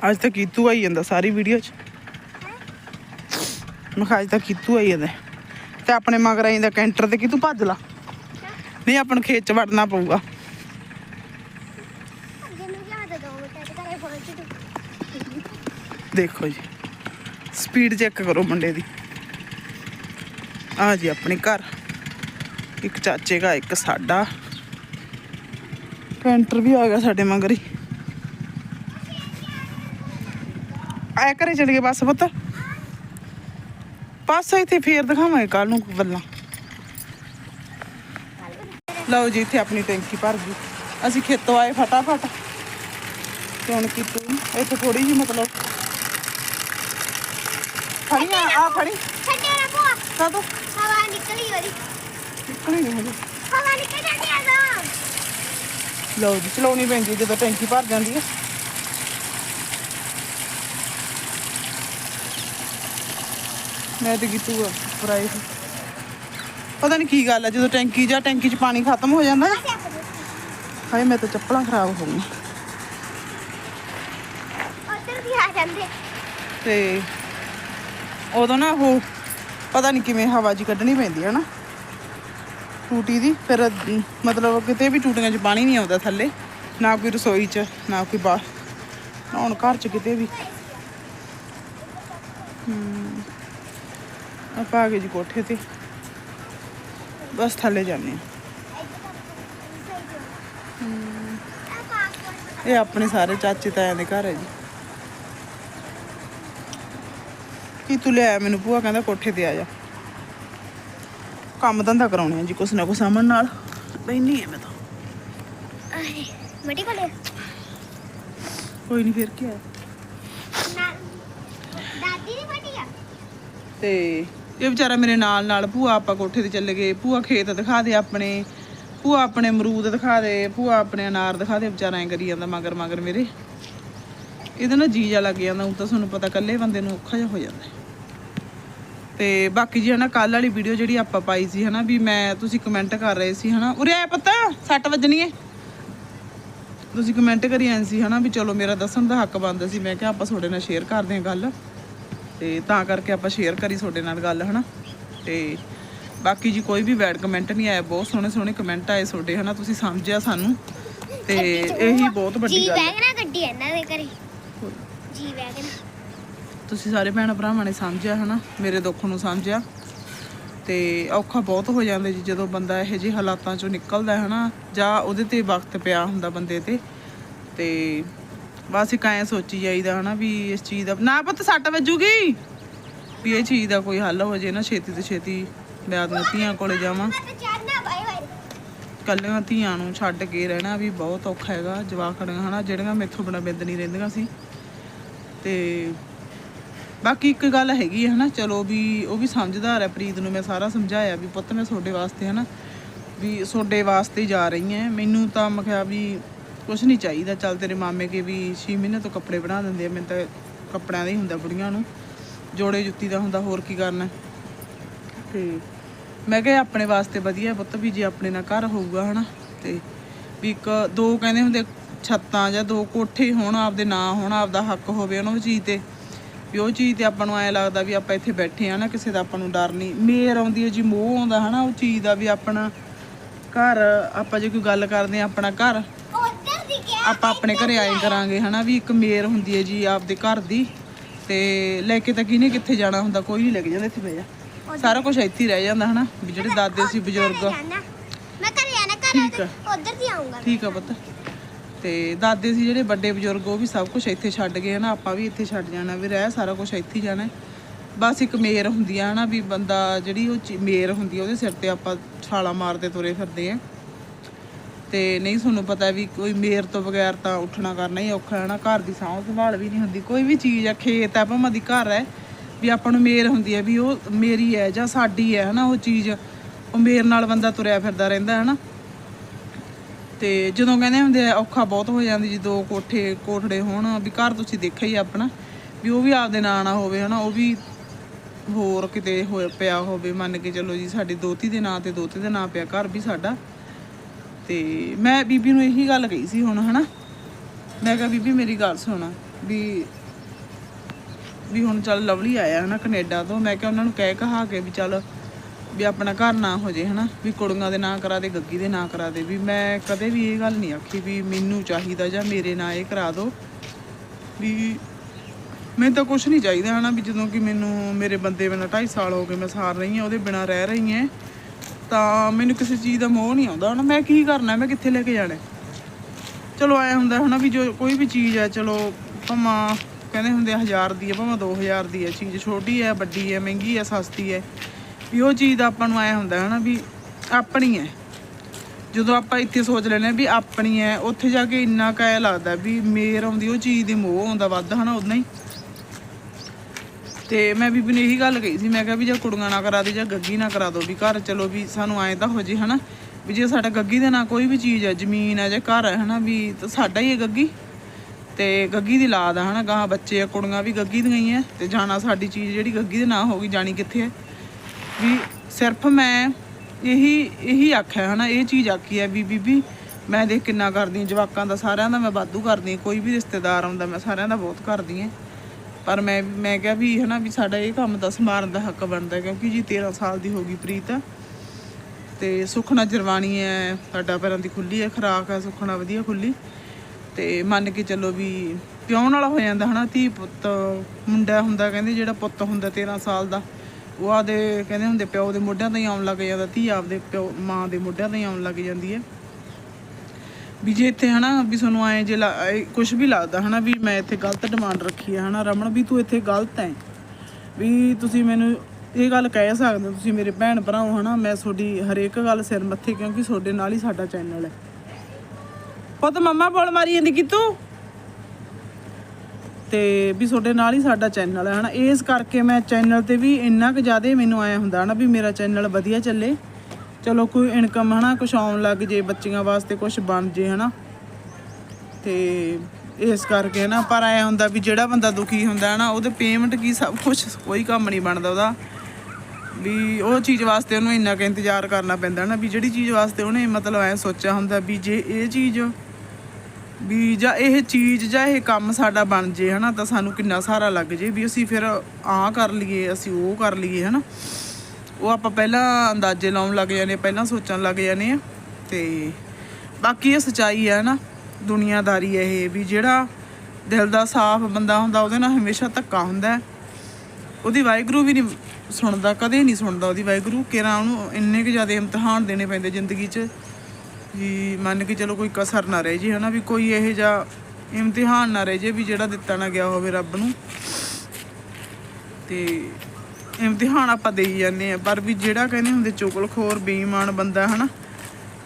ਅੱਜ ਤੱਕ ਕੀਤੂ ਆਈ ਜਾਂਦਾ ਸਾਰੀ ਵੀਡੀਓ 'ਚ। ਮੈਂ ਕਿਹਾ ਅੱਜ ਤੱਕ ਕੀਤੂ ਆਈ ਜਾਂਦਾ। ਤੇ ਆਪਣੇ ਮਗਰ ਆਈ ਦਾ ਕੈਂਟਰ ਤੇ ਕੀਤੂ ਭੱਜ ਲਾ। ਨਹੀਂ ਆਪਾਂ ਨੂੰ ਖੇਤ 'ਚ ਵੜਨਾ ਪਊਗਾ ਅੱਗੇ ਨੂੰ ਜਾ ਦੇ ਦੋ ਮਿੰਟ ਤੇ ਘਰੇ ਪਹੁੰਚ ਜੂ ਦੇਖੋ ਜੀ। ਸਪੀਡ ਚੈੱਕ ਕਰੋ ਮੁੰਡੇ ਦੀ। ਆ ਜੀ ਆਪਣੇ ਘਰ। ਇੱਕ ਚਾਚੇ ਦਾ, ਇੱਕ ਸਾਡਾ। ਕੈਂਟਰ ਵੀ ਆ ਗਿਆ ਸਾਡੇ ਮਗਰ ਹੀ। ਆਇਆ ਘਰੇ ਚਲੇ ਗਏ ਬਸ ਪੁੱਤ। ਬਸ ਇੱਥੇ ਫੇਰ ਦਿਖਾਵਾਂਗੇ ਕੱਲ ਨੂੰ ਗੱਲਾਂ। ਲਓ ਜੀ, ਇੱਥੇ ਆਪਣੀ ਟੈਂਕੀ ਭਰ ਗਈ। ਅਸੀਂ ਖੇਤੋਂ ਆਏ ਫਟਾਫਟ। ਤੇ ਹੁਣ ਕੀਤੀ ਇੱਥੇ ਥੋੜੀ ਜਿਹੀ ਮਤਲਬ ਫੜੀ ਆ ਆ ਫੜੀ। ਛੱਡਿਆ ਨਾ ਭੂਆ। ਕਾਦੋਂ ਹਵਾ ਨਿਕਲੀ ਉਹਦੀ। ਨਿਕਲੀ ਨਹੀਂ ਹਜੇ। ਹਵਾ ਨਿਕਲ ਜਾਂਦੀ ਆ ਨਾ ਲਓ ਜੀ ਚਲਾਉਣੀ ਪੈਂਦੀ ਜਦੋਂ ਟੈਂਕੀ ਭਰ ਜਾਂਦੀ ਹੈ ਮੈਂ ਤੇ ਕੀਤੂ ਪ੍ਰਾਈਸ ਪਤਾ ਨਹੀਂ ਕੀ ਗੱਲ ਹੈ ਜਦੋਂ ਟੈਂਕੀ ਜਾਂ ਟੈਂਕੀ 'ਚ ਪਾਣੀ ਖਤਮ ਹੋ ਜਾਂਦਾ ਹਾਏ ਮੈਂ ਤਾਂ ਚੱਪਲਾਂ ਖਰਾਬ ਹੋ ਗਈਆਂ। ਉੱਧਰ ਵੀ ਆ ਜਾਂਦੇ। ਤੇ ਉਦੋਂ ਨਾ ਉਹ ਪਤਾ ਨਹੀਂ ਕਿਵੇਂ ਹਵਾ ਜੀ ਕੱਢਣੀ ਪੈਂਦੀ ਹੈ ਨਾ। ਟੂਟੀ ਦੀ, ਫਿਰ ਮਤਲਬ ਕਿਤੇ ਵੀ ਟੂਟੀਆਂ 'ਚ ਪਾਣੀ ਨਹੀਂ ਆਉਂਦਾ ਥੱਲੇ, ਨਾ ਕੋਈ ਰਸੋਈ 'ਚ, ਨਾ ਕੋਈ ਬਾਹਰ ਹੁਣ ਘਰ 'ਚ ਕਿਤੇ ਵੀ। ਹਮ ਆਪਾਂ ਆ ਗਏ ਜੀ ਕੋਠੇ ਤੇ। ਬਸ ਥੱਲੇ ਜਾਂਦੇ ਹਾਂ ਆ ਇਹ ਆਪਣੇ ਸਾਰੇ ਚਾਚੇ ਤਾਇਆਂ ਦੇ ਘਰ ਹੈ ਜੀ। ਕੀ ਤੂੰ ਲਿਆਇਆ ਮੈਨੂੰ ਭੂਆ? ਕਹਿੰਦਾ ਕੋਠੇ ਤੇ ਆ ਜਾ। ਕੰਮ ਧੰਦਾ ਕਰਾਉਣੇ ਆ ਜੀ ਕੁਛ ਨਾ ਕੁਛ ਅਮਨ ਨਾਲ। ਬੈਣੀ ਹੈ ਮੈਂ ਤਾਂ। ਆਏ ਮਟੀ ਕੋਲੇ? ਕੋਈ ਨਹੀਂ ਫਿਰ ਕੀ ਆ? ਨਾ ਦਾਦੀ ਦੀ ਮਟੀ ਆ। ਤੇ ਇਹ ਵਿਚਾਰਾ ਮੇਰੇ ਨਾਲ ਨਾਲ ਭੂਆ ਆਪਾਂ ਕੋਠੇ ਤੇ ਚੱਲੇ ਗਏ। ਭੂਆ ਖੇਤ ਦਿਖਾ ਦੇ ਆਪਣੇ। ਭੂਆ ਆਪਣੇ ਅਮਰੂਦ ਦਿਖਾ ਦੇ। ਭੂਆ ਆਪਣੇ ਅਨਾਰ ਦਿਖਾ ਦੇ। ਵਿਚਾਰਾ ਐ ਕਰੀ ਜਾਂਦਾ ਮਗਰ ਮਗਰ ਮੇਰੇ। ਇਹਦਾ ਨਾ ਜੀ ਜਾ ਲੱਗ ਜਾਂਦਾ। ਉਹ ਤਾਂ ਤੁਹਾਨੂੰ ਪਤਾ ਇਕੱਲੇ ਬੰਦੇ ਨੂੰ ਔਖਾ ਜਿਹਾ ਹੋ ਜਾਂਦਾ। ਤੇ ਬਾਕੀ ਜੀ ਹਨਾ ਕੱਲ ਵਾਲੀ ਵੀਡੀਓ ਜਿਹੜੀ ਆਪਾਂ ਪਾਈ ਸੀ ਹਨਾ ਵੀ ਮੈਂ ਤੁਸੀਂ ਕਮੈਂਟ ਕਰ ਰਹੇ ਸੀ ਹਨਾ। ਉਰੇ ਆ ਪਤਾ 6 ਵਜਣੀ ਏ। ਤੁਸੀਂ ਕਮੈਂਟ ਕਰੀ ਆਏ ਸੀ ਹਨਾ ਵੀ ਚਲੋ ਮੇਰਾ ਦੱਸਣ ਦਾ ਹੱਕ ਬਣਦਾ ਸੀ। ਮੈਂ ਕਿਹਾ ਆਪਾਂ ਤੁਹਾਡੇ ਨਾਲ ਸ਼ੇਅਰ ਕਰਦੇ ਹਾਂ ਗੱਲ। ਤੇ ਤਾਂ ਕਰਕੇ ਆਪਾਂ ਸ਼ੇਅਰ ਕਰੀ ਤੁਹਾਡੇ ਨਾਲ ਗੱਲ ਹਨਾ। ਤੇ ਬਾਕੀ ਜੀ ਕੋਈ ਵੀ ਬੈਡ ਕਮੈਂਟ ਨਹੀਂ ਆਇਆ ਬਹੁਤ ਸੋਹਣੇ ਸੋਹਣੇ ਕਮੈਂਟ ਆਏ ਤੁਹਾਡੇ ਹਨਾ। ਤੁਸੀਂ ਸਮਝਿਆ ਸਾਨੂੰ। ਤੇ ਇਹੀ ਬਹੁਤ ਵੱਡੀ ਜੀ ਗੱਲ ਹੈ। ਵੈਗਨ ਗੱਡੀ ਇਹਨਾਂ ਦੇ ਘਰੇ। ਜੀ ਵੈਗਨ ਤੁਸੀਂ ਸਾਰੇ ਭੈਣ ਭਰਾਵਾਂ ਨੇ ਸਮਝਿਆ ਹਨਾ, ਮੇਰੇ ਦੁੱਖ ਨੂੰ ਸਮਝਿਆ। ਤੇ ਔਖਾ ਬਹੁਤ ਹੋ ਜਾਂਦਾ ਜੀ, ਜਦੋਂ ਬੰਦਾ ਇਹੋ ਜਿਹੇ ਹਾਲਾਤਾਂ ਚੋਂ ਨਿਕਲਦਾ ਹੈ ਹਨਾ, ਜਾਂ ਉਹਦੇ ਤੇ ਵਕਤ ਪਿਆ ਹੁੰਦਾ ਬੰਦੇ ਤੇ। ਤੇ ਬਸ ਇੱਕ ਐਂ ਸੋਚੀ ਜਾਈਦਾ ਹਨਾ ਵੀ ਇਸ ਚੀਜ਼ ਦਾ, ਨਾ ਪੁੱਤ ਸੱਟ ਵੱਜੂਗੀ। ਵੀ ਇਹ ਚੀਜ਼ ਦਾ ਕੋਈ ਹੱਲ ਹੋ ਜੇ ਨਾ, ਛੇਤੀ ਤੋਂ ਛੇਤੀ ਮੈਂ ਧੀਆਂ ਕੋਲੇ ਜਾਵਾਂ। ਮੈਂ ਕੱਲੀਆਂ ਧੀਆਂ ਨੂੰ ਛੱਡ ਕੇ ਰਹਿਣਾ ਵੀ ਬਹੁਤ ਔਖਾ ਹੈਗਾ ਜਵਾਖੜੀਆਂ ਹਨਾ, ਜਿਹੜੀਆਂ ਮੈਥੋਂ ਬਿਨਾਂ ਬਿੰਦ ਨਹੀਂ ਰਹਿੰਦੀਆਂ ਸੀ। ਤੇ ਬਾਕੀ ਇੱਕ ਗੱਲ ਹੈਗੀ ਹੈ ਹਨਾ, ਚਲੋ ਵੀ ਉਹ ਵੀ ਸਮਝਦਾਰ ਹੈ ਪ੍ਰੀਤ ਨੂੰ, ਮੈਂ ਸਾਰਾ ਸਮਝਾਇਆ ਵੀ ਪੁੱਤ ਮੈਂ ਤੁਹਾਡੇ ਵਾਸਤੇ, ਹਨਾ, ਵੀ ਤੁਹਾਡੇ ਵਾਸਤੇ ਜਾ ਰਹੀ ਹਾਂ। ਮੈਨੂੰ ਤਾਂ ਮੈਂ ਕਿਹਾ ਵੀ ਕੁਝ ਨਹੀਂ ਚਾਹੀਦਾ, ਚੱਲ ਤੇਰੇ ਮਾਮੇ ਕੇ ਵੀ 6 ਮਹੀਨੇ ਤੋਂ ਕੱਪੜੇ ਬਣਾ ਦਿੰਦੇ ਆ, ਮੈਨੂੰ ਤਾਂ ਕੱਪੜਿਆਂ ਦਾ ਹੀ ਹੁੰਦਾ ਬੁੜੀਆਂ ਨੂੰ, ਜੋੜੇ ਜੁੱਤੀ ਦਾ ਹੁੰਦਾ, ਹੋਰ ਕੀ ਕਰਨਾ। ਤੇ ਮੈਂ ਕਿਹਾ ਆਪਣੇ ਵਾਸਤੇ ਵਧੀਆ ਪੁੱਤ ਵੀ ਜੇ ਆਪਣੇ ਨਾਲ ਘਰ ਹੋਊਗਾ, ਹਨਾ, ਤੇ ਵੀ ਇੱਕ ਦੋ ਕਹਿੰਦੇ ਹੁੰਦੇ ਛੱਤਾਂ ਜਾਂ ਦੋ ਕੋਠੇ ਹੋਣ, ਆਪਦੇ ਨਾਂ ਹੋਣ, ਆਪਦਾ ਹੱਕ ਹੋਵੇ ਉਹਨਾਂ ਚੀਜ਼ ਤੇ। ਵੀ ਉਹ ਚੀਜ਼ ਤੇ ਆਪਾਂ ਨੂੰ ਐ ਲੱਗਦਾ ਵੀ ਆਪਾਂ ਇੱਥੇ ਬੈਠੇ ਆ ਨਾ ਕਿਸੇ ਦਾ ਆਪਾਂ ਨੂੰ ਡਰ ਨਹੀਂ। ਮੇਰ ਆਉਂਦੀ ਹੈ ਜੀ ਮੋਹ ਆਉਂਦਾ ਹਨਾ ਉਹ ਚੀਜ਼ ਦਾ ਵੀ ਆਪਣਾ ਘਰ ਆਪਾਂ ਜੇ ਕੋਈ ਗੱਲ ਕਰਦੇ ਆ ਆਪਣਾ ਘਰ ਆਪਾਂ ਆਪਣੇ ਘਰੇ ਆਏ ਕਰਾਂਗੇ ਹਨਾ ਵੀ ਇੱਕ ਮੇਰ ਹੁੰਦੀ ਹੈ ਜੀ ਆਪਦੇ ਘਰ ਦੀ। ਤੇ ਲੈ ਕੇ ਤਾਂ ਕਿਹਨੇ ਕਿੱਥੇ ਜਾਣਾ ਹੁੰਦਾ ਕੋਈ ਨਹੀਂ ਲੈ ਕੇ ਜਾਂਦਾ ਇੱਥੇ ਬਹਿ ਜਾ। ਸਾਰਾ ਕੁਝ ਇੱਥੇ ਹੀ ਰਹਿ ਜਾਂਦਾ ਹਨਾ ਵੀ ਜਿਹੜੇ ਦਾਦੇ ਸੀ ਬਜ਼ੁਰਗ। ਮੈਂ ਘਰੇ ਆਣਾ ਘਰ। ਉਧਰ ਦੀ ਆਉਂਗਾ ਠੀਕ ਆ ਪੁੱਤ। ਤੇ ਦਾਦੇ ਸੀ ਜਿਹੜੇ ਵੱਡੇ ਬਜ਼ੁਰਗ, ਉਹ ਵੀ ਸਭ ਕੁਝ ਇੱਥੇ ਛੱਡ ਗਏ ਹਨਾ, ਆਪਾਂ ਵੀ ਇੱਥੇ ਛੱਡ ਜਾਣਾ, ਵੀ ਰਹਿ ਸਾਰਾ ਕੁਝ ਇੱਥੇ ਹੀ ਜਾਣਾ ਬਸ ਇੱਕ ਮੇਰ ਹੁੰਦੀ ਆ ਹਨਾ, ਵੀ ਬੰਦਾ ਜਿਹੜੀ ਉਹ ਚੀ- ਮੇਰ ਹੁੰਦੀ ਆ, ਉਹਦੇ ਸਿਰ ਤੇ ਆਪਾਂ ਛਾਲਾ ਮਾਰਦੇ ਤੁਰੇ ਫਿਰਦੇ ਆ। ਤੇ ਨਹੀਂ ਤੁਹਾਨੂੰ ਪਤਾ ਵੀ ਕੋਈ ਮੇਰ ਤੋਂ ਬਗੈਰ ਤਾਂ ਉੱਠਣਾ ਕਰਨਾ ਹੀ ਔਖਾ ਹੈ ਨਾ ਘਰ ਦੀ ਸਾਂਭ ਸੰਭਾਲ ਵੀ ਨਹੀਂ ਹੁੰਦੀ। ਕੋਈ ਵੀ ਚੀਜ਼ ਆ, ਖੇਤ ਆ, ਭਾਵੇਂ ਦੀ ਘਰ ਹੈ ਵੀ ਆਪਾਂ ਨੂੰ ਮੇਰ ਹੁੰਦੀ ਹੈ ਵੀ ਉਹ ਮੇਰੀ ਹੈ ਜਾਂ ਸਾਡੀ ਹੈ ਹਨਾ, ਉਹ ਚੀਜ਼, ਉਹ ਮੇਰ ਨਾਲ ਬੰਦਾ ਤੁਰਿਆ ਫਿਰਦਾ ਰਹਿੰਦਾ ਹੈ ਹਨਾ। ਤੇ ਜਦੋਂ ਕਹਿੰਦੇ ਹੁੰਦੇ ਆ, ਔਖਾ ਬਹੁਤ ਹੋ ਜਾਂਦੀ ਜੀ ਦੋ ਕੋਠੇ, ਕੋਠੜੇ ਹੋਣ, ਵੀ ਘਰ ਤੁਸੀਂ ਦੇਖਿਆ ਹੀ ਆਪਣਾ, ਵੀ ਉਹ ਵੀ ਆਪਦੇ ਨਾਂ ਨਾ ਹੋਵੇ, ਹਨਾ, ਉਹ ਵੀ ਹੋਰ ਕਿਤੇ ਹੋਇਆ ਪਿਆ ਹੋਵੇ, ਮੰਨ ਕੇ ਚਲੋ ਜੀ, ਸਾਡੀ ਦੋਤੀ ਦੇ ਨਾਂ ਤੇ ਦੋਤੇ ਦੇ ਨਾਂ ਪਿਆ, ਘਰ ਵੀ ਸਾਡਾ। ਤੇ ਮੈਂ ਬੀਬੀ ਨੂੰ ਇਹੀ ਗੱਲ ਕਹੀ ਸੀ ਹੁਣ, ਹਨਾ। ਮੈਂ ਕਿਹਾ, ਬੀਬੀ ਮੇਰੀ ਗੱਲ ਸੁਣ, ਵੀ ਵੀ ਹੁਣ ਚੱਲ ਲਵਲੀ ਆਇਆ, ਹਨਾ, ਕੈਨੇਡਾ ਤੋਂ। ਮੈਂ ਕਿਹਾ, ਉਹਨਾਂ ਨੂੰ ਕਹਿ ਕਹਾ ਕੇ ਵੀ ਚੱਲ ਵੀ ਆਪਣਾ ਘਰ ਨਾ ਹੋ ਜੇ, ਹਨਾ? ਵੀ ਕੁੜੀਆਂ ਦੇ ਨਾਂ ਕਰਾ ਦੇ, ਗੱਗੀ ਦੇ ਨਾਂ ਕਰਾ ਦੇ, ਵੀ ਮੈਂ ਕਦੇ ਵੀ ਇਹ ਗੱਲ ਨਹੀਂ ਆਖੀ ਵੀ ਮੈਨੂੰ ਚਾਹੀਦਾ ਜਾਂ ਮੇਰੇ ਨਾਂ ਇਹ ਕਰਾ ਦਿਓ ਵੀ ਮੈਨੂੰ ਤਾਂ ਕੁਝ ਨਹੀਂ ਚਾਹੀਦਾ, ਹਨਾ? ਵੀ ਜਦੋਂ ਕਿ ਮੈਨੂੰ ਮੇਰੇ ਬੰਦੇ ਬਿਨਾਂ 2.5 ਸਾਲ ਹੋ ਗਏ, ਮੈਂ ਸਾਰ ਰਹੀ ਹਾਂ, ਉਹਦੇ ਬਿਨਾਂ ਰਹਿ ਰਹੀ ਹਾਂ, ਤਾਂ ਮੈਨੂੰ ਕਿਸੇ ਚੀਜ਼ ਦਾ ਮੋਹ ਨਹੀਂ ਆਉਂਦਾ ਹੁਣ ਮੈਂ ਕੀ ਕਰਨਾ? ਮੈਂ ਕਿੱਥੇ ਲੈ ਕੇ ਜਾਣਾ? ਚਲੋ, ਐ ਹੁੰਦਾ, ਹਨਾ? ਵੀ ਜੋ ਕੋਈ ਵੀ ਚੀਜ਼ ਹੈ, ਚਲੋ, ਭਾਵੇਂ ਕਹਿੰਦੇ ਹੁੰਦੇ ਆ 1000 ਦੀ ਹੈ, ਭਾਵੇਂ 2000 ਦੀ ਹੈ, ਚੀਜ਼ ਛੋਟੀ ਹੈ, ਵੱਡੀ ਹੈ, ਮਹਿੰਗੀ ਹੈ, ਸਸਤੀ ਹੈ। ਵੀ ਉਹ ਚੀਜ਼ ਦਾ ਆਪਾਂ ਨੂੰ ਐ ਹੁੰਦਾ ਹਨਾ ਵੀ ਆਪਣੀ ਹੈ। ਜਦੋਂ ਆਪਾਂ ਇੱਥੇ ਸੋਚ ਲੈਨੇ ਵੀ ਆਪਣੀ ਹੈ, ਉੱਥੇ ਜਾ ਕੇ ਇੰਨਾ ਕਾਇਆ ਲੱਗਦਾ ਵੀ ਮੇਰ ਆਉਂਦੀ, ਉਹ ਚੀਜ਼ ਦੀ ਮੋਹ ਆਉਂਦਾ ਵੱਧ, ਹਨਾ ਉਦਾਂ ਹੀ। ਤੇ ਮੈਂ ਬੀਬੀ ਨੇ ਇਹੀ ਗੱਲ ਕਹੀ ਸੀ, ਮੈਂ ਕਿਹਾ ਵੀ ਜੇ ਕੁੜੀਆਂ ਨਾ ਕਰਾ ਦੇ, ਜਾਂ ਗੱਗੀ ਨਾ ਕਰਾ ਦੋ, ਵੀ ਘਰ ਚਲੋ ਵੀ ਸਾਨੂੰ ਐਂ ਤਾਂ ਹੋ ਜੇ, ਹਨਾ, ਵੀ ਜੇ ਸਾਡਾ ਗੱਗੀ ਦੇ ਨਾਲ ਕੋਈ ਵੀ ਚੀਜ਼ ਹੈ, ਜ਼ਮੀਨ ਹੈ ਜਾਂ ਘਰ ਹੈ, ਹਨਾ, ਵੀ ਤਾਂ ਸਾਡਾ ਹੀ ਹੈ ਗੱਗੀ। ਤੇ ਗੱਗੀ ਦੀ ਲਾਦ ਆ, ਹਨਾ ਗਾਂ ਬੱਚੇ ਆ, ਕੁੜੀਆਂ ਵੀ ਗੱਗੀ ਦੀਆਂ ਹੀ ਹੈ ਤੇ ਜਾਣਾ ਸਾਡੀ ਚੀਜ਼ ਜਿਹੜੀ ਗੱਗੀ ਦੇ ਨਾਂ ਗਈ, ਜਾਣੀ ਕਿੱਥੇ ਹੈ। ਵੀ ਸਿਰਫ ਮੈਂ ਇਹੀ ਇਹੀ ਆਖਿਆ ਹਨਾ, ਇਹ ਚੀਜ਼ ਆਖੀ ਹੈ ਵੀ ਬੀਬੀ, ਮੈਂ ਦੇਖ ਕਿੰਨਾ ਕਰਦੀ ਜਵਾਕਾਂ ਦਾ ਸਾਰਿਆਂ ਦਾ ਮੈਂ ਵਾਧੂ ਕਰਦੀ ਹਾਂ, ਕੋਈ ਵੀ ਰਿਸ਼ਤੇਦਾਰ ਆਉਂਦਾ ਮੈਂ ਸਾਰਿਆਂ ਦਾ ਬਹੁਤ ਕਰਦੀ ਹਾਂ। ਪਰ ਮੈਂ ਮੈਂ ਕਿਹਾ ਵੀ ਹਨਾ, ਵੀ ਸਾਡਾ ਇਹ ਕੰਮ ਦਾ ਸਮਾਰਨ ਦਾ ਹੱਕ ਬਣਦਾ ਕਿਉਂਕਿ ਜੀ 13 ਸਾਲ ਦੀ ਹੋ ਗਈ ਪ੍ਰੀਤ। ਤੇ ਸੁਖਣਾ ਜਰਵਾਣੀ ਹੈ, ਸਾਡਾ ਪੈਰਾਂ ਦੀ ਖੁੱਲੀ ਹੈ, ਖਰਾਕ ਹੈ ਸੁਖਣਾ ਵਧੀਆ ਖੁੱਲੀ। ਤੇ ਮੰਨ ਕੇ ਚੱਲੋ ਵੀ ਪਿਉਣ ਵਾਲਾ ਹੋ ਜਾਂਦਾ ਹਨਾ, ਧੀ ਪੁੱਤ, ਮੁੰਡਾ ਹੁੰਦਾ, ਕਹਿੰਦੇ ਜਿਹੜਾ ਪੁੱਤ ਹੁੰਦਾ 13 ਸਾਲ ਦਾ। ਉਹ ਆਦੇ ਕਹਿੰਦੇ ਹੁੰਦੇ ਪਿਓ ਦੇ ਮੋਢਿਆਂ ਤੋਂ ਹੀ ਆਉਣ ਲੱਗ ਜਾਂਦਾ, ਧੀ ਆਪਦੇ ਪਿਓ, ਮਾਂ ਦੇ ਮੋਢਿਆਂ ਤੋਂ ਹੀ ਆਉਣ ਲੱਗ ਜਾਂਦੀ ਹੈ। ਵੀ ਜੇ ਇੱਥੇ ਹਨਾ ਵੀ ਤੁਹਾਨੂੰ ਆਏ ਜੇ ਕੁਝ ਵੀ ਲੱਗਦਾ ਹਨਾ ਵੀ ਮੈਂ ਇੱਥੇ ਗਲਤ ਡਿਮਾਂਡ ਰੱਖੀ ਹੈ ਹਨਾ, ਰਮਨ ਵੀ ਤੂੰ ਇੱਥੇ ਗਲਤ ਹੈ। ਵੀ ਤੁਸੀਂ ਮੈਨੂੰ ਇਹ ਗੱਲ ਕਹਿ ਸਕਦੇ ਹੋ, ਤੁਸੀਂ ਮੇਰੇ ਭੈਣ ਭਰਾ ਹੋ ਹਨਾ, ਮੈਂ ਤੁਹਾਡੀ ਹਰੇਕ ਗੱਲ ਸਿਰ ਮੱਥੇ ਕਿਉਂਕਿ ਤੁਹਾਡੇ ਨਾਲ ਹੀ ਸਾਡਾ ਚੈਨਲ ਹੈ। ਪਤਾ ਮੰਮਾ ਬੋਲ ਮਾਰੀ ਜਾਂਦੀ ਕਿ ਤੂੰ ਤੇ ਵੀ ਤੁਹਾਡੇ ਨਾਲ ਹੀ ਸਾਡਾ ਚੈਨਲ ਹੈ, ਹਨਾ? ਇਸ ਕਰਕੇ ਮੈਂ ਚੈਨਲ ਤੇ ਵੀ ਇੰਨਾ ਕੁ ਜ਼ਿਆਦਾ ਮੈਨੂੰ ਆਇਆ ਹੁੰਦਾ ਨਾ ਵੀ ਮੇਰਾ ਚੈਨਲ ਵਧੀਆ ਚੱਲੇ। ਚਲੋ, ਕੋਈ ਇਨਕਮ ਹਨਾ, ਕੁਛ ਆਉਣ ਲੱਗ ਜੇ ਬੱਚੀਆਂ ਵਾਸਤੇ ਕੁਛ ਬਣ ਜੇ, ਹਨਾ? ਤੇ ਇਸ ਕਰਕੇ ਨਾ ਪਰ ਆਇਆ ਹੁੰਦਾ ਵੀ ਜਿਹੜਾ ਬੰਦਾ ਦੁਖੀ ਹੁੰਦਾ ਨਾ ਉਹਦੇ ਪੇਮੈਂਟ ਕੀ ਸਭ ਕੁਝ ਕੋਈ ਕੰਮ ਨਹੀਂ ਬਣਦਾ ਉਹਦਾ। ਵੀ ਉਹ ਚੀਜ਼ ਵਾਸਤੇ ਉਹਨੂੰ ਇੰਨਾ ਕੁ ਇੰਤਜ਼ਾਰ ਕਰਨਾ ਪੈਂਦਾ ਨਾ ਵੀ ਜਿਹੜੀ ਚੀਜ਼ ਵਾਸਤੇ ਉਹਨੇ ਮਤਲਬ ਐ ਸੋਚਿਆ ਹੁੰਦਾ ਵੀ ਜੇ ਇਹ ਚੀਜ਼ ਵੀ ਜਾਂ ਇਹ ਚੀਜ਼ ਜਾਂ ਇਹ ਕੰਮ ਸਾਡਾ ਬਣ ਜੇ, ਹਨਾ, ਤਾਂ ਸਾਨੂੰ ਕਿੰਨਾ ਸਹਾਰਾ ਲੱਗ ਜੇ ਵੀ ਅਸੀਂ ਫਿਰ ਆ ਕਰ ਲਈਏ, ਅਸੀਂ ਉਹ ਕਰ ਲਈਏ, ਹਨਾ। ਉਹ ਆਪਾਂ ਪਹਿਲਾਂ ਅੰਦਾਜ਼ੇ ਲਾਉਣ ਲੱਗ ਜਾਂਦੇ ਪਹਿਲਾਂ ਸੋਚਣ ਲੱਗ ਜਾਂਦੇ ਆ ਤੇ ਬਾਕੀ ਇਹ ਸਚਾਈ ਹੈ ਨਾ ਦੁਨੀਆਦਾਰੀ ਹੈ ਇਹ, ਵੀ ਜਿਹੜਾ ਦਿਲ ਦਾ ਸਾਫ਼ ਬੰਦਾ ਹੁੰਦਾ, ਉਹਦੇ ਨਾਲ ਹਮੇਸ਼ਾ ਧੱਕਾ ਹੁੰਦਾ ਉਹਦੀ ਵਾਹਿਗੁਰੂ ਵੀ ਨਹੀਂ ਸੁਣਦਾ, ਕਦੇ ਨਹੀਂ ਸੁਣਦਾ ਉਹਦੀ ਵਾਹਿਗੁਰੂ ਕਿਰਾਂ ਉਹਨੂੰ ਇੰਨੇ ਕੁ ਜ਼ਿਆਦਾ ਇਮਤਿਹਾਨ ਦੇਣੇ ਪੈਂਦੇ ਜ਼ਿੰਦਗੀ 'ਚ। ਵੀ ਮੰਨ ਕੇ ਚਲੋ ਕੋਈ ਕਸਰ ਨਾ ਰਹਿ ਜੇ, ਹਨਾ, ਵੀ ਕੋਈ ਇਹੋ ਜਿਹਾ ਇਮਤਿਹਾਨ ਨਾ ਰਹਿ ਜੇ ਵੀ ਜਿਹੜਾ ਦਿੱਤਾ ਨਾ ਗਿਆ ਹੋਵੇ ਰੱਬ ਨੂੰ। ਤੇ ਇਮਤਿਹਾਨ ਆਪਾਂ ਦੇਈ ਜਾਂਦੇ ਆ, ਪਰ ਵੀ ਜਿਹੜਾ ਕਹਿੰਦੇ ਹੁੰਦੇ ਚੁਗਲਖੋਰ, ਬੇਈਮਾਨ ਬੰਦਾ, ਹਨਾ,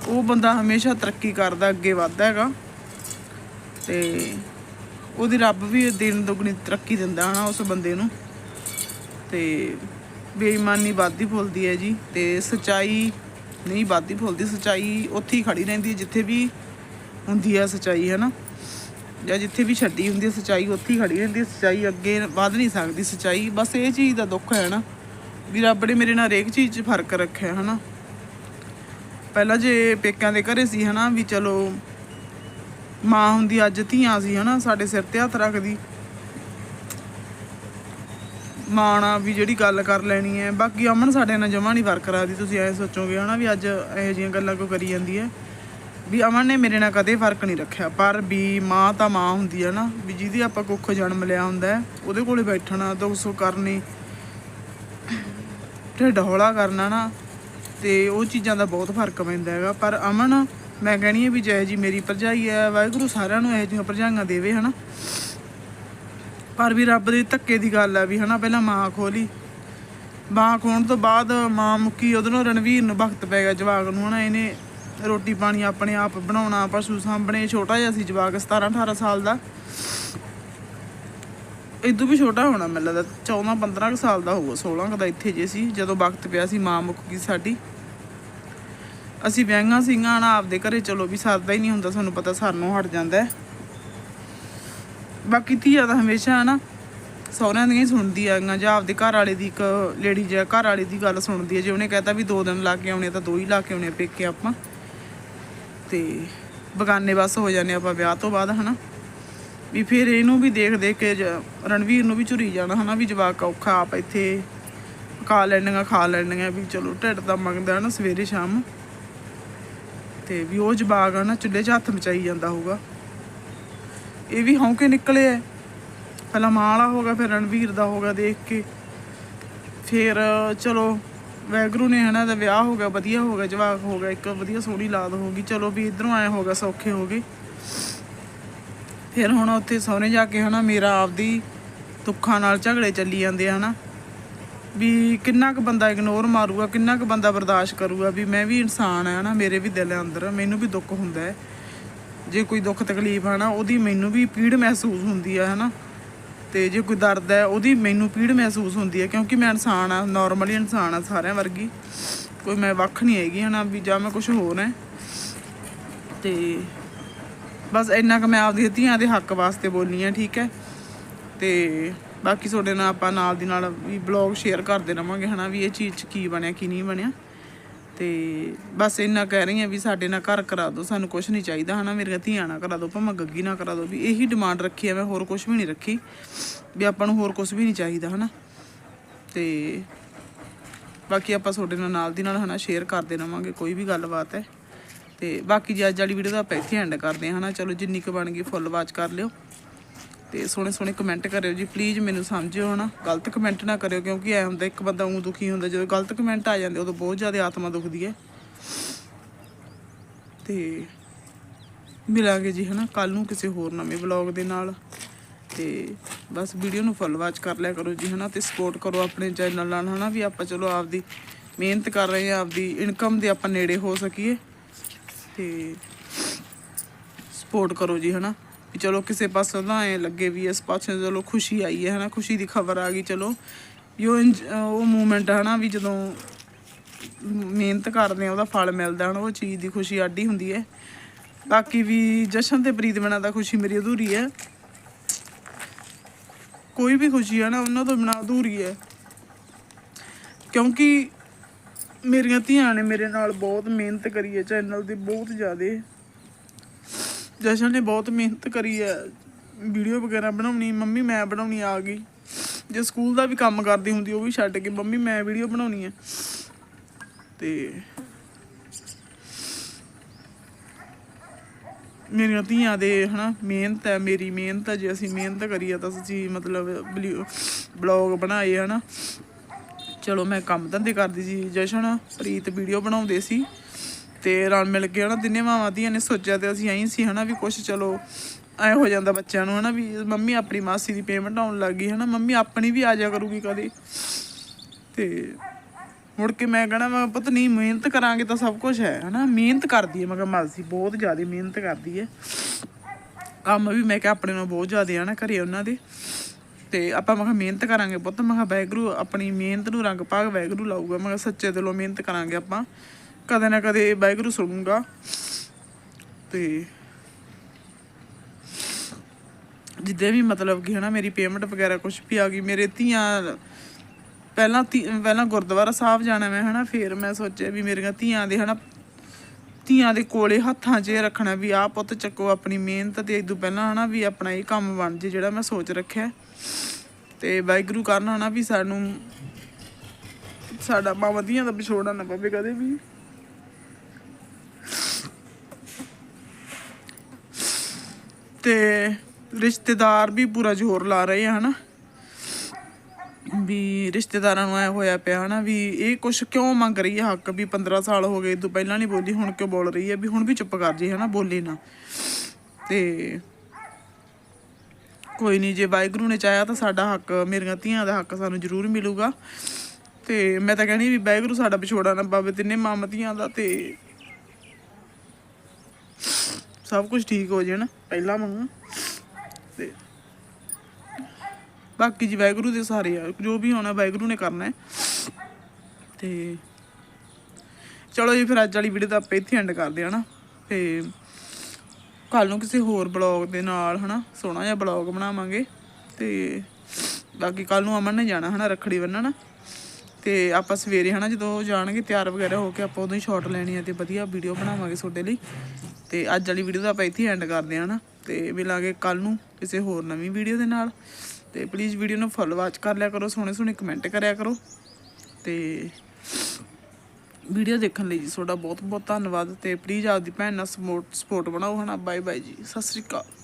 ਉਹ ਬੰਦਾ ਹਮੇਸ਼ਾ ਤਰੱਕੀ ਕਰਦਾ, ਅੱਗੇ ਵੱਧਦਾ ਹੈਗਾ। ਤੇ ਉਹਦੀ ਰੱਬ ਵੀ ਦਿਨ ਦੁਗਣੀ ਤਰੱਕੀ ਦਿੰਦਾ, ਹਨਾ, ਉਸ ਬੰਦੇ ਨੂੰ। ਤੇ ਬੇਈਮਾਨੀ ਵੱਧਦੀ ਫੁੱਲਦੀ ਹੈ ਜੀ, ਤੇ ਸਚਾਈ ਨਹੀਂ ਵੱਧਦੀ ਫੁੱਲਦੀ ਸਚਾਈ ਉੱਥੇ ਹੀ ਖੜੀ ਰਹਿੰਦੀ ਜਿੱਥੇ ਵੀ ਹੁੰਦੀ ਹੈ ਸਚਾਈ, ਹੈ ਨਾ? ਜਾਂ ਜਿੱਥੇ ਵੀ ਛੱਡੀ ਹੁੰਦੀ ਹੈ ਸਚਾਈ, ਉੱਥੇ ਹੀ ਖੜੀ ਰਹਿੰਦੀ ਹੈ ਸਚਾਈ, ਅੱਗੇ ਵੱਧ ਨਹੀਂ ਸਕਦੀ ਸਚਾਈ। ਬਸ ਇਹ ਚੀਜ਼ ਦਾ ਦੁੱਖ ਹੈ ਨਾ, ਵੀ ਰੱਬ ਨੇ ਮੇਰੇ ਨਾਲ ਹਰੇਕ ਚੀਜ਼ 'ਚ ਫ਼ਰਕ ਰੱਖਿਆ, ਹੈ ਨਾ? ਪਹਿਲਾਂ ਜੇ ਪੇਕਿਆਂ ਦੇ ਘਰੇ ਸੀ ਹਨਾ ਵੀ ਚਲੋ ਮਾਂ ਹੁੰਦੀ, ਅੱਜ ਧੀਆਂ ਸੀ ਹਨਾ ਸਾਡੇ ਸਿਰ ਤੇ ਹੱਥ ਰੱਖਦੀ। ਮਾਂ ਨਾਲ ਵੀ ਜਿਹੜੀ ਗੱਲ ਕਰ ਲੈਣੀ ਹੈ। ਬਾਕੀ ਅਮਨ ਸਾਡੇ ਨਾਲ ਜਮਾ ਨਹੀਂ ਵਰਕ ਰੱਖਦੀ, ਤੁਸੀਂ ਐ ਸੋਚੋਗੇ ਹਨਾ ਵੀ ਅੱਜ ਇਹੋ ਜਿਹੀਆਂ ਗੱਲਾਂ ਕੋ ਕਰੀ ਜਾਂਦੀ ਹੈ? ਵੀ ਅਮਨ ਨੇ ਮੇਰੇ ਨਾਲ ਕਦੇ ਫ਼ਰਕ ਨਹੀਂ ਰੱਖਿਆ। ਪਰ ਵੀ ਮਾਂ ਤਾਂ ਮਾਂ ਹੁੰਦੀ ਹੈ ਨਾ, ਵੀ ਜਿਹਦੀ ਆਪਾਂ ਕੁੱਖ ਜਨਮ ਲਿਆ ਹੁੰਦਾ ਉਹਦੇ ਕੋਲੇ ਬੈਠਣਾ, ਦੁੱਖ ਸੁੱਖ ਕਰਨੀ ਢਿੱਡ ਹੌਲਾ ਕਰਨਾ ਨਾ, ਤੇ ਉਹ ਚੀਜ਼ਾਂ ਦਾ ਬਹੁਤ ਫ਼ਰਕ ਪੈਂਦਾ ਹੈਗਾ। ਪਰ ਅਮਨ, ਮੈਂ ਕਹਿਣੀ ਹੈ ਵੀ ਜੈ ਜੀ ਮੇਰੀ ਭਰਜਾਈ ਹੈ, ਵਾਹਿਗੁਰੂ ਸਾਰਿਆਂ ਨੂੰ ਇਹੋ ਜਿਹੀਆਂ ਭਰਜਾਈਆਂ ਦੇਵੇ ਹਨਾ। ਪਰ ਵੀ ਰੱਬ ਦੇ ਧੱਕੇ ਦੀ ਗੱਲ ਹੈ ਵੀ ਹਨਾ, ਪਹਿਲਾਂ ਮਾਂ ਖੋਲੀ। ਮਾਂ ਖੋਣ ਤੋਂ ਬਾਅਦ ਮਾਂ ਮੁੱਕੀ, ਉਹਦੇ ਨਾਲ ਰਣਵੀਰ ਨੂੰ ਵਕਤ ਪੈ ਗਿਆ ਜਵਾਕ ਨੂੰ ਹਨਾ, ਇਹਨੇ ਰੋਟੀ ਪਾਣੀ ਆਪਣੇ ਆਪ ਬਣਾਉਣਾ, ਪਸ਼ੂ ਸਾਂਭਣੇ, ਛੋਟਾ ਜਿਹਾ ਸੀ ਜਵਾਕ 17 18 ਸਾਲ ਦਾ। ਇਦੋਂ ਵੀ ਛੋਟਾ ਹੋਣਾ ਮੈਨੂੰ ਲੱਗਦਾ 14 15 ਕੁ ਸਾਲ ਦਾ ਹੋਊਗਾ 16 ਕੁ ਦਾ ਇੱਥੇ ਜੇ ਸੀ, ਜਦੋਂ ਵਕਤ ਪਿਆ ਸੀ ਮਾਂ ਮੁੱਕ ਗਈ ਸਾਡੀ। ਅਸੀਂ ਵਿਆਹਾਂ ਸੀਗਾਂ ਨਾ ਆਪਦੇ ਘਰੇ ਚਲੋ ਵੀ ਸਰਦਾ ਹੀ ਨਹੀਂ ਹੁੰਦਾ ਤੁਹਾਨੂੰ ਪਤਾ ਸਾਨੂੰ ਹਟ ਜਾਂਦਾ ਬਾਕੀ ਧੀਆ ਤਾਂ ਹਮੇਸ਼ਾ ਨਾ ਸਹੁਰਿਆਂ ਦੀਆਂ ਹੀ ਸੁਣਦੀ ਆਂਗਾ ਜਾਂ ਆਪਦੇ ਘਰ ਵਾਲੇ ਦੀ ਇੱਕ ਲੇਡੀ ਜਾਂ ਘਰ ਵਾਲੇ ਦੀ ਗੱਲ ਸੁਣਦੀ ਹੈ ਜੇ ਉਹਨੇ ਕਹਤਾ ਵੀ ਦੋ ਦਿਨ ਲਾ ਕੇ ਆਉਣੇ ਤਾਂ ਦੋ ਹੀ ਲਾ ਕੇ ਆਉਣੇ ਪੇਕੇ ਆਪਾਂ। ਤੇ ਬਗਾਨੇ ਬਸ ਹੋ ਜਾਂਦੇ ਆਪਾਂ ਵਿਆਹ ਤੋਂ ਬਾਅਦ ਹਨਾ। ਵੀ ਫਿਰ ਇਹਨੂੰ ਵੀ ਦੇਖ ਦੇਖ ਕੇ ਰਣਵੀਰ ਨੂੰ ਵੀ ਝੁਰੀ ਜਾਣਾ ਹਨਾ, ਵੀ ਜਵਾਕ ਔਖਾ ਆਪ ਇੱਥੇ ਪਕਾ ਲੈਣੀਆਂ, ਖਾ ਲੈਣੀਆਂ, ਵੀ ਚਲੋ ਢਿੱਡ ਤਾਂ ਮੰਗਦਾ ਨਾ ਸਵੇਰੇ ਸ਼ਾਮ। ਤੇ ਵੀ ਉਹ ਜਵਾਕ ਆ ਨਾ ਚੁੱਲ੍ਹੇ 'ਚ ਹੱਥ ਮਚਾਈ ਜਾਂਦਾ ਹੋਊਗਾ। ਇਹ ਵੀ ਹੌਂਕੇ ਨਿਕਲੇ ਐ ਪਹਿਲਾਂ ਮਾਂ ਵਾਲਾ ਹੋ ਗਿਆ ਫਿਰ ਰਣਵੀਰ ਦਾ ਹੋ ਗਿਆ ਦੇਖ ਕੇ। ਫਿਰ ਚਲੋ, ਵੈਗਰੂ ਨੇ ਹਨਾ ਦਾ ਵਿਆਹ ਹੋ ਗਿਆ, ਵਧੀਆ ਹੋ ਗਿਆ, ਜਵਾਕ ਹੋ ਗਿਆ, ਇੱਕ ਵਧੀਆ ਸੋਹਣੀ ਲਾਦ ਹੋ ਗਈ। ਚਲੋ ਵੀ ਇਧਰੋਂ ਆਏ ਹੋ ਗਿਆ, ਸੌਖੇ ਹੋ ਗਏ। ਫਿਰ ਹੁਣ ਉੱਥੇ ਸੋਹਣੇ ਜਾ ਕੇ ਹਨਾ, ਮੇਰਾ ਆਪਦੀ ਦੁੱਖਾਂ ਨਾਲ ਝਗੜੇ ਚੱਲੀ ਜਾਂਦੇ ਆ ਹਨਾ। ਵੀ ਕਿੰਨਾ ਕੁ ਬੰਦਾ ਇਗਨੋਰ ਮਾਰੂਗਾ, ਕਿੰਨਾ ਕੁ ਬੰਦਾ ਬਰਦਾਸ਼ਤ ਕਰੂਗਾ, ਵੀ ਮੈਂ ਵੀ ਇਨਸਾਨ ਆ ਨਾ ਮੇਰੇ ਵੀ ਦਿਲ ਅੰਦਰ, ਮੈਨੂੰ ਵੀ ਦੁੱਖ ਹੁੰਦਾ ਹੈ। ਜੇ ਕੋਈ ਦੁੱਖ ਤਕਲੀਫ ਹੈ ਨਾ, ਉਹਦੀ ਮੈਨੂੰ ਵੀ ਪੀੜ ਮਹਿਸੂਸ ਹੁੰਦੀ ਹੈ, ਹਨਾ? ਤੇ ਜੇ ਕੋਈ ਦਰਦ ਹੈ, ਉਹਦੀ ਮੈਨੂੰ ਪੀੜ ਮਹਿਸੂਸ ਹੁੰਦੀ ਹੈ, ਕਿਉਂਕਿ ਮੈਂ ਇਨਸਾਨ ਆ ਨਾਰਮਲੀ ਇਨਸਾਨ ਆ ਸਾਰਿਆਂ ਵਰਗੀ। ਕੋਈ ਮੈਂ ਵੱਖ ਨਹੀਂ ਹੈਗੀ, ਹਨਾ, ਵੀ ਜਾਂ ਮੈਂ ਕੁਝ ਹੋਰ ਹੈ। ਤੇ ਬਸ ਇੰਨਾ ਕੁ ਮੈਂ ਆਪਦੀ ਧੀਆਂ ਦੇ ਹੱਕ ਵਾਸਤੇ ਬੋਲੀ ਆ ਠੀਕ ਹੈ? ਤੇ ਬਾਕੀ ਤੁਹਾਡੇ ਨਾਲ ਆਪਾਂ ਨਾਲ ਦੀ ਨਾਲ ਵੀ ਬਲੌਗ ਸ਼ੇਅਰ ਕਰਦੇ ਰਵਾਂਗੇ, ਹਨਾ, ਵੀ ਇਹ ਚੀਜ਼ 'ਚ ਕੀ ਬਣਿਆ, ਕੀ ਨਹੀਂ ਬਣਿਆ। ਤੇ ਬਸ ਇੰਨਾ ਕਹਿ ਰਹੀ ਆ ਵੀ ਸਾਡੇ ਨਾਲ ਘਰ ਕਰਾ ਦਿਓ, ਸਾਨੂੰ ਕੁਝ ਨਹੀਂ ਚਾਹੀਦਾ, ਹਨਾ? ਮੇਰੀਆਂ ਧੀਆਂ ਨਾਲ ਕਰਾ ਦਿਓ, ਭਾਵੇਂ ਗੱਗੀ ਨਾਲ ਕਰਾ ਦਿਓ, ਵੀ ਇਹੀ ਡਿਮਾਂਡ ਰੱਖੀ ਆ, ਮੈਂ ਹੋਰ ਕੁਝ ਵੀ ਨਹੀਂ ਰੱਖੀ, ਵੀ ਆਪਾਂ ਨੂੰ ਹੋਰ ਕੁਝ ਵੀ ਨਹੀਂ ਚਾਹੀਦਾ, ਹਨਾ? ਤੇ ਬਾਕੀ ਆਪਾਂ ਤੁਹਾਡੇ ਨਾਲ ਨਾਲ ਦੀ ਨਾਲ, ਹਨਾ ਸ਼ੇਅਰ ਕਰਦੇ ਰਵਾਂਗੇ, ਕੋਈ ਵੀ ਗੱਲਬਾਤ ਹੈ। ਤੇ ਬਾਕੀ ਜੀ ਅੱਜ ਵਾਲੀ ਵੀਡੀਓ ਦਾ ਆਪਾਂ ਇੱਥੇ ਐਂਡ ਕਰਦੇ ਹਾਂ, ਹਨਾ? ਚਲੋ, ਜਿੰਨੀ ਕੁ ਬਣ ਗਈ ਫੁੱਲ ਵਾਚ ਕਰ ਲਿਓ। ਤੇ ਸੋਹਣੇ ਸੋਹਣੇ ਕਮੈਂਟ ਕਰਿਓ ਜੀ ਪਲੀਜ਼ ਮੈਨੂੰ ਸਮਝਿਓ ਨਾ ਗਲਤ ਕਮੈਂਟ ਨਾ ਕਰਿਓ, ਕਿਉਂਕਿ ਐ ਹੁੰਦਾ, ਇੱਕ ਬੰਦਾ ਉਂ ਦੁਖੀ ਹੁੰਦਾ, ਜਦੋਂ ਗਲਤ ਕਮੈਂਟ ਆ ਜਾਂਦੇ, ਉਦੋਂ ਬਹੁਤ ਜ਼ਿਆਦਾ ਆਤਮਾ ਦੁਖਦੀ ਹੈ। ਤੇ ਮਿਲਾਂਗੇ ਜੀ ਹਨਾ ਕੱਲ ਨੂੰ ਕਿਸੇ ਹੋਰ ਨਵੇਂ ਵਲੌਗ ਦੇ ਨਾਲ। ਤੇ ਬਸ ਵੀਡੀਓ ਨੂੰ ਫੁੱਲ ਵਾਚ ਕਰ ਲਿਆ ਕਰੋ ਜੀ ਹਨਾ, ਤੇ ਸਪੋਰਟ ਕਰੋ ਆਪਣੇ ਚੈਨਲ ਨਾਲ ਹਨਾ, ਵੀ ਆਪਾਂ ਚਲੋ ਆਪਦੀ ਮਿਹਨਤ ਕਰ ਰਹੇ ਹਾਂ, ਆਪਦੀ ਇਨਕਮ ਦੇ ਆਪਾਂ ਨੇੜੇ ਹੋ ਸਕੀਏ। ਤੇ ਸਪੋਰਟ ਕਰੋ ਜੀ ਹਨਾ। ਵੀ ਚਲੋ ਕਿਸੇ ਪਾਸੋਂ ਤਾਂ ਐ ਲੱਗੇ ਵੀ ਇਸ ਪਾਸੇ ਚਲੋ ਖੁਸ਼ੀ ਆਈ ਹੈ, ਹਨਾ? ਖੁਸ਼ੀ ਦੀ ਖਬਰ ਆ ਗਈ, ਚਲੋ। ਵੀ ਉਹ ਇੰਜ- ਉਹ ਮੂਮੈਂਟ ਹਨਾ, ਵੀ ਜਦੋਂ ਮਿਹਨਤ ਕਰਦੇ ਆ ਉਹਦਾ ਫਲ ਮਿਲਦਾ, ਹਨਾ? ਉਹ ਚੀਜ਼ ਦੀ ਖੁਸ਼ੀ ਆਡੀ ਹੁੰਦੀ ਹੈ। ਬਾਕੀ ਵੀ ਜਸ਼ਨ ਤੇ ਪ੍ਰੀਤ ਬਿਨਾਂ ਦਾ ਖੁਸ਼ੀ ਮੇਰੀ ਅਧੂਰੀ ਹੈ। ਕੋਈ ਵੀ ਖੁਸ਼ੀ ਹੈ ਨਾ ਉਹਨਾਂ ਤੋਂ ਬਿਨਾਂ ਅਧੂਰੀ ਹੈ। ਕਿਉਂਕਿ ਮੇਰੀਆਂ ਧੀਆਂ ਨੇ ਮੇਰੇ ਨਾਲ ਬਹੁਤ ਮਿਹਨਤ ਕਰੀ ਹੈ ਚੈਨਲ ਦੀ ਬਹੁਤ ਜ਼ਿਆਦਾ। ਜਸ਼ਨ ਨੇ ਬਹੁਤ ਮਿਹਨਤ ਕਰੀ ਹੈ। ਵੀਡੀਓ ਵਗੈਰਾ ਬਣਾਉਣੀ, ਮੰਮੀ ਮੈਂ ਬਣਾਉਣੀ ਆ ਗਈ। ਜੇ ਸਕੂਲ ਦਾ ਵੀ ਕੰਮ ਕਰਦੀ ਹੁੰਦੀ, ਉਹ ਵੀ ਛੱਡ ਕੇ, ਮੰਮੀ ਮੈਂ ਵੀਡੀਓ ਬਣਾਉਣੀ ਹੈ। ਤੇ ਮੇਰੀਆਂ ਧੀਆਂ ਦੇ, ਹਨਾ, ਮਿਹਨਤ ਹੈ, ਮੇਰੀ ਮਿਹਨਤ ਹੈ, ਜੇ ਅਸੀਂ ਮਿਹਨਤ ਕਰੀਏ ਤਾਂ ਅਸੀਂ ਮਤਲਬ ਬਲੌਗ ਬਣਾਏ, ਹਨਾ। ਚਲੋ, ਮੈਂ ਕੰਮ ਧੰਦੇ ਕਰਦੀ ਸੀ। ਜਸ਼ਨ ਪ੍ਰੀਤ ਵੀਡੀਓ ਬਣਾਉਂਦੇ ਸੀ। ਤੇ ਰਲ ਮਿਲ ਕੇ ਹਨਾ ਤਿੰਨੇ ਮਾਵਾਂ ਧੀਆਂ ਨੇ ਸੋਚਿਆ ਤੇ ਅਸੀਂ ਐਂ ਸੀ ਹਨਾ ਵੀ ਕੁਛ ਚਲੋ ਐ ਹੋ ਜਾਂਦਾ ਬੱਚਿਆਂ ਨੂੰ ਹਨਾ ਵੀ ਮੰਮੀ ਆਪਣੀ ਮਾਸੀ ਦੀ ਪੇਮੈਂਟ ਆਉਣ ਲੱਗ ਗਈ ਹਨਾ, ਮੰਮੀ ਆਪਣੀ ਵੀ ਆ ਜਾ ਕਰੂਗੀ ਕਦੇ। ਤੇ ਮੁੜ ਕੇ ਮੈਂ ਕਹਣਾ ਮੈਂ ਪੁੱਤ ਨਹੀਂ ਮਿਹਨਤ ਕਰਾਂਗੇ ਤਾਂ ਸਭ ਕੁਝ ਹੈ ਹਨਾ, ਮਿਹਨਤ ਕਰਦੀ ਹੈ, ਮੈਂ ਕਿਹਾ ਮਾਸੀ ਬਹੁਤ ਜ਼ਿਆਦਾ ਮਿਹਨਤ ਕਰਦੀ ਹੈ। ਕੰਮ ਵੀ ਮੈਂ ਕਿਹਾ ਆਪਣੇ ਨਾਲ ਬਹੁਤ ਜ਼ਿਆਦਾ ਆ ਨਾ ਘਰੇ ਉਹਨਾਂ ਦੇ। ਤੇ ਆਪਾਂ ਮੈਂ ਕਿਹਾ ਮਿਹਨਤ ਕਰਾਂਗੇ ਪੁੱਤ, ਮੈਂ ਕਿਹਾ ਵੈਗਰੂ ਆਪਣੀ ਮਿਹਨਤ ਨੂੰ ਰੰਗ ਭਾਗ ਵੈਗਰੂ ਲਾਊਗਾ, ਮੈਂ ਕਿਹਾ ਸੱਚੇ ਦਿਲੋਂ ਮਿਹਨਤ ਕਰਾਂਗੇ ਆਪਾਂ। ਕਦੇ ਨਾ ਕਦੇ ਵਾਹਿਗੁਰੂ ਸੁਣੂਗਾ। ਤੇ ਜਿੱਦੇ ਵੀ ਮਤਲਬ ਕਿ ਹਨਾ ਮੇਰੀ ਪੇਮੈਂਟ ਵਗੈਰਾ ਕੁਝ ਵੀ ਆ ਗਈ, ਮੇਰੇ ਧੀਆਂ ਪਹਿਲਾਂ ਪਹਿਲਾਂ ਗੁਰਦੁਆਰਾ ਸਾਹਿਬ ਜਾਣਾ ਮੈਂ ਹਨਾ, ਫੇਰ ਮੈਂ ਸੋਚਿਆ ਵੀ ਮੇਰੀਆਂ ਧੀਆਂ ਦੇ ਹਨਾ, ਧੀਆਂ ਦੇ ਕੋਲੇ ਹੱਥਾਂ 'ਚ ਰੱਖਣਾ ਵੀ ਆਹ ਪੁੱਤ ਚੱਕੋ ਆਪਣੀ ਮਿਹਨਤ ਤੇ ਇਦੋਂ ਪਹਿਲਾਂ ਹਨਾ ਵੀ ਆਪਣਾ ਇਹ ਕੰਮ ਬਣ ਜੇ ਜਿਹੜਾ ਮੈਂ ਸੋਚ ਰੱਖਿਆ। ਤੇ ਵਾਹਿਗੁਰੂ ਕਰਨਾ ਹਨਾ ਵੀ ਸਾਨੂੰ, ਸਾਡਾ ਮਾਂ ਧੀਆਂ ਦਾ ਵਿਛੋੜਾ ਨਾ ਪਵੇ ਕਦੇ ਵੀ। ਤੇ ਰਿਸ਼ਤੇਦਾਰ ਵੀ ਪੂਰਾ ਜ਼ੋਰ ਲਾ ਰਹੇ ਆ, ਹਨਾ? ਵੀ ਰਿਸ਼ਤੇਦਾਰਾਂ ਨੂੰ ਐ ਹੋਇਆ ਪਿਆ, ਹਨਾ? ਵੀ ਇਹ ਕੁਛ ਕਿਉਂ ਮੰਗ ਰਹੀ ਹੈ ਹੱਕ? ਵੀ 15 ਸਾਲ ਹੋ ਗਏ, ਤੋਂ ਪਹਿਲਾਂ ਨਹੀਂ ਬੋਲੀ ਹੁਣ ਕਿਉਂ ਬੋਲ ਰਹੀ ਹੈ ਵੀ ਹੁਣ ਵੀ ਚੁੱਪ ਕਰ ਜੇ, ਹਨਾ? ਬੋਲੇ ਨਾ। ਤੇ ਕੋਈ ਨਹੀਂ, ਜੇ ਵਾਹਿਗੁਰੂ ਨੇ ਚਾਹਿਆ ਤਾਂ ਸਾਡਾ ਹੱਕ, ਮੇਰੀਆਂ ਧੀਆਂ ਦਾ ਹੱਕ ਸਾਨੂੰ ਜ਼ਰੂਰ ਮਿਲੂਗਾ। ਤੇ ਮੈਂ ਤਾਂ ਕਹਿੰਦੀ ਵੀ ਵਾਹਿਗੁਰੂ ਸਾਡਾ ਵਿਛੋੜਾ ਨਾ ਪਾਵੇ, ਤਿੰਨੇ ਮਾਂ ਦਾ ਤੇ ਸਭ ਕੁਝ ਠੀਕ ਹੋ ਜਾਣਾ ਪਹਿਲਾਂ ਮੰਗ ਤੇ ਬਾਕੀ ਜੀ ਵਾਹਿਗੁਰੂ ਦੇ ਸਾਰੇ ਆ, ਜੋ ਵੀ ਹੋਣਾ ਵਾਹਿਗੁਰੂ ਨੇ ਕਰਨਾ ਹੈ। ਤੇ ਚਲੋ ਜੀ, ਫਿਰ ਅੱਜ ਵਾਲੀ ਵੀਡੀਓ ਤਾਂ ਆਪਾਂ ਇੱਥੇ ਐਂਡ ਕਰਦੇ ਹਾਂ ਤੇ ਕੱਲ ਨੂੰ ਕਿਸੇ ਹੋਰ ਬਲੌਗ ਦੇ ਨਾਲ, ਹਨਾ, ਸੋਹਣਾ ਜਿਹਾ ਬਲੌਗ ਬਣਾਵਾਂਗੇ। ਤੇ ਬਾਕੀ ਕੱਲ ਨੂੰ ਅਮਨ ਨੇ ਜਾਣਾ, ਹਨਾ, ਰੱਖੜੀ ਬੰਨਣ। ਤੇ ਆਪਾਂ ਸਵੇਰੇ ਹਨਾ ਜਦੋਂ ਜਾਣਗੇ ਤਿਆਰ ਵਗੈਰਾ ਹੋ ਕੇ ਆਪਾਂ ਉਦੋਂ ਹੀ ਸ਼ਾਟ ਲੈਣੀ ਆ ਤੇ ਵਧੀਆ ਵੀਡੀਓ ਬਣਾਵਾਂਗੇ ਤੁਹਾਡੇ ਲਈ। ਤੇ ਅੱਜ ਵਾਲੀ ਵੀਡੀਓ ਤਾਂ ਆਪਾਂ ਇੱਥੇ ਐਂਡ ਕਰਦੇ ਹਾਂ ਨਾ ਤੇ ਮਿਲਾਂਗੇ ਕੱਲ ਨੂੰ ਕਿਸੇ ਹੋਰ ਨਵੀਂ ਵੀਡੀਓ ਦੇ ਨਾਲ। ਤੇ ਪਲੀਜ਼ ਵੀਡੀਓ ਨੂੰ ਫੁੱਲ ਵਾਚ ਕਰ ਲਿਆ ਕਰੋ, ਸੋਹਣੇ ਸੋਹਣੇ ਕਮੈਂਟ ਕਰਿਆ ਕਰੋ। ਤੇ ਵੀਡੀਓ ਦੇਖਣ ਲਈ ਜੀ ਤੁਹਾਡਾ ਬਹੁਤ ਬਹੁਤ ਧੰਨਵਾਦ ਤੇ ਪਲੀਜ਼ ਆਪਦੀ ਭੈਣ ਨਾਲ ਸਪੋਰਟ ਸਪੋਰਟ ਬਣਾਓ ਹਨਾ। ਬਾਏ ਬਾਏ ਜੀ, ਸਤਿ ਸ੍ਰੀ ਅਕਾਲ।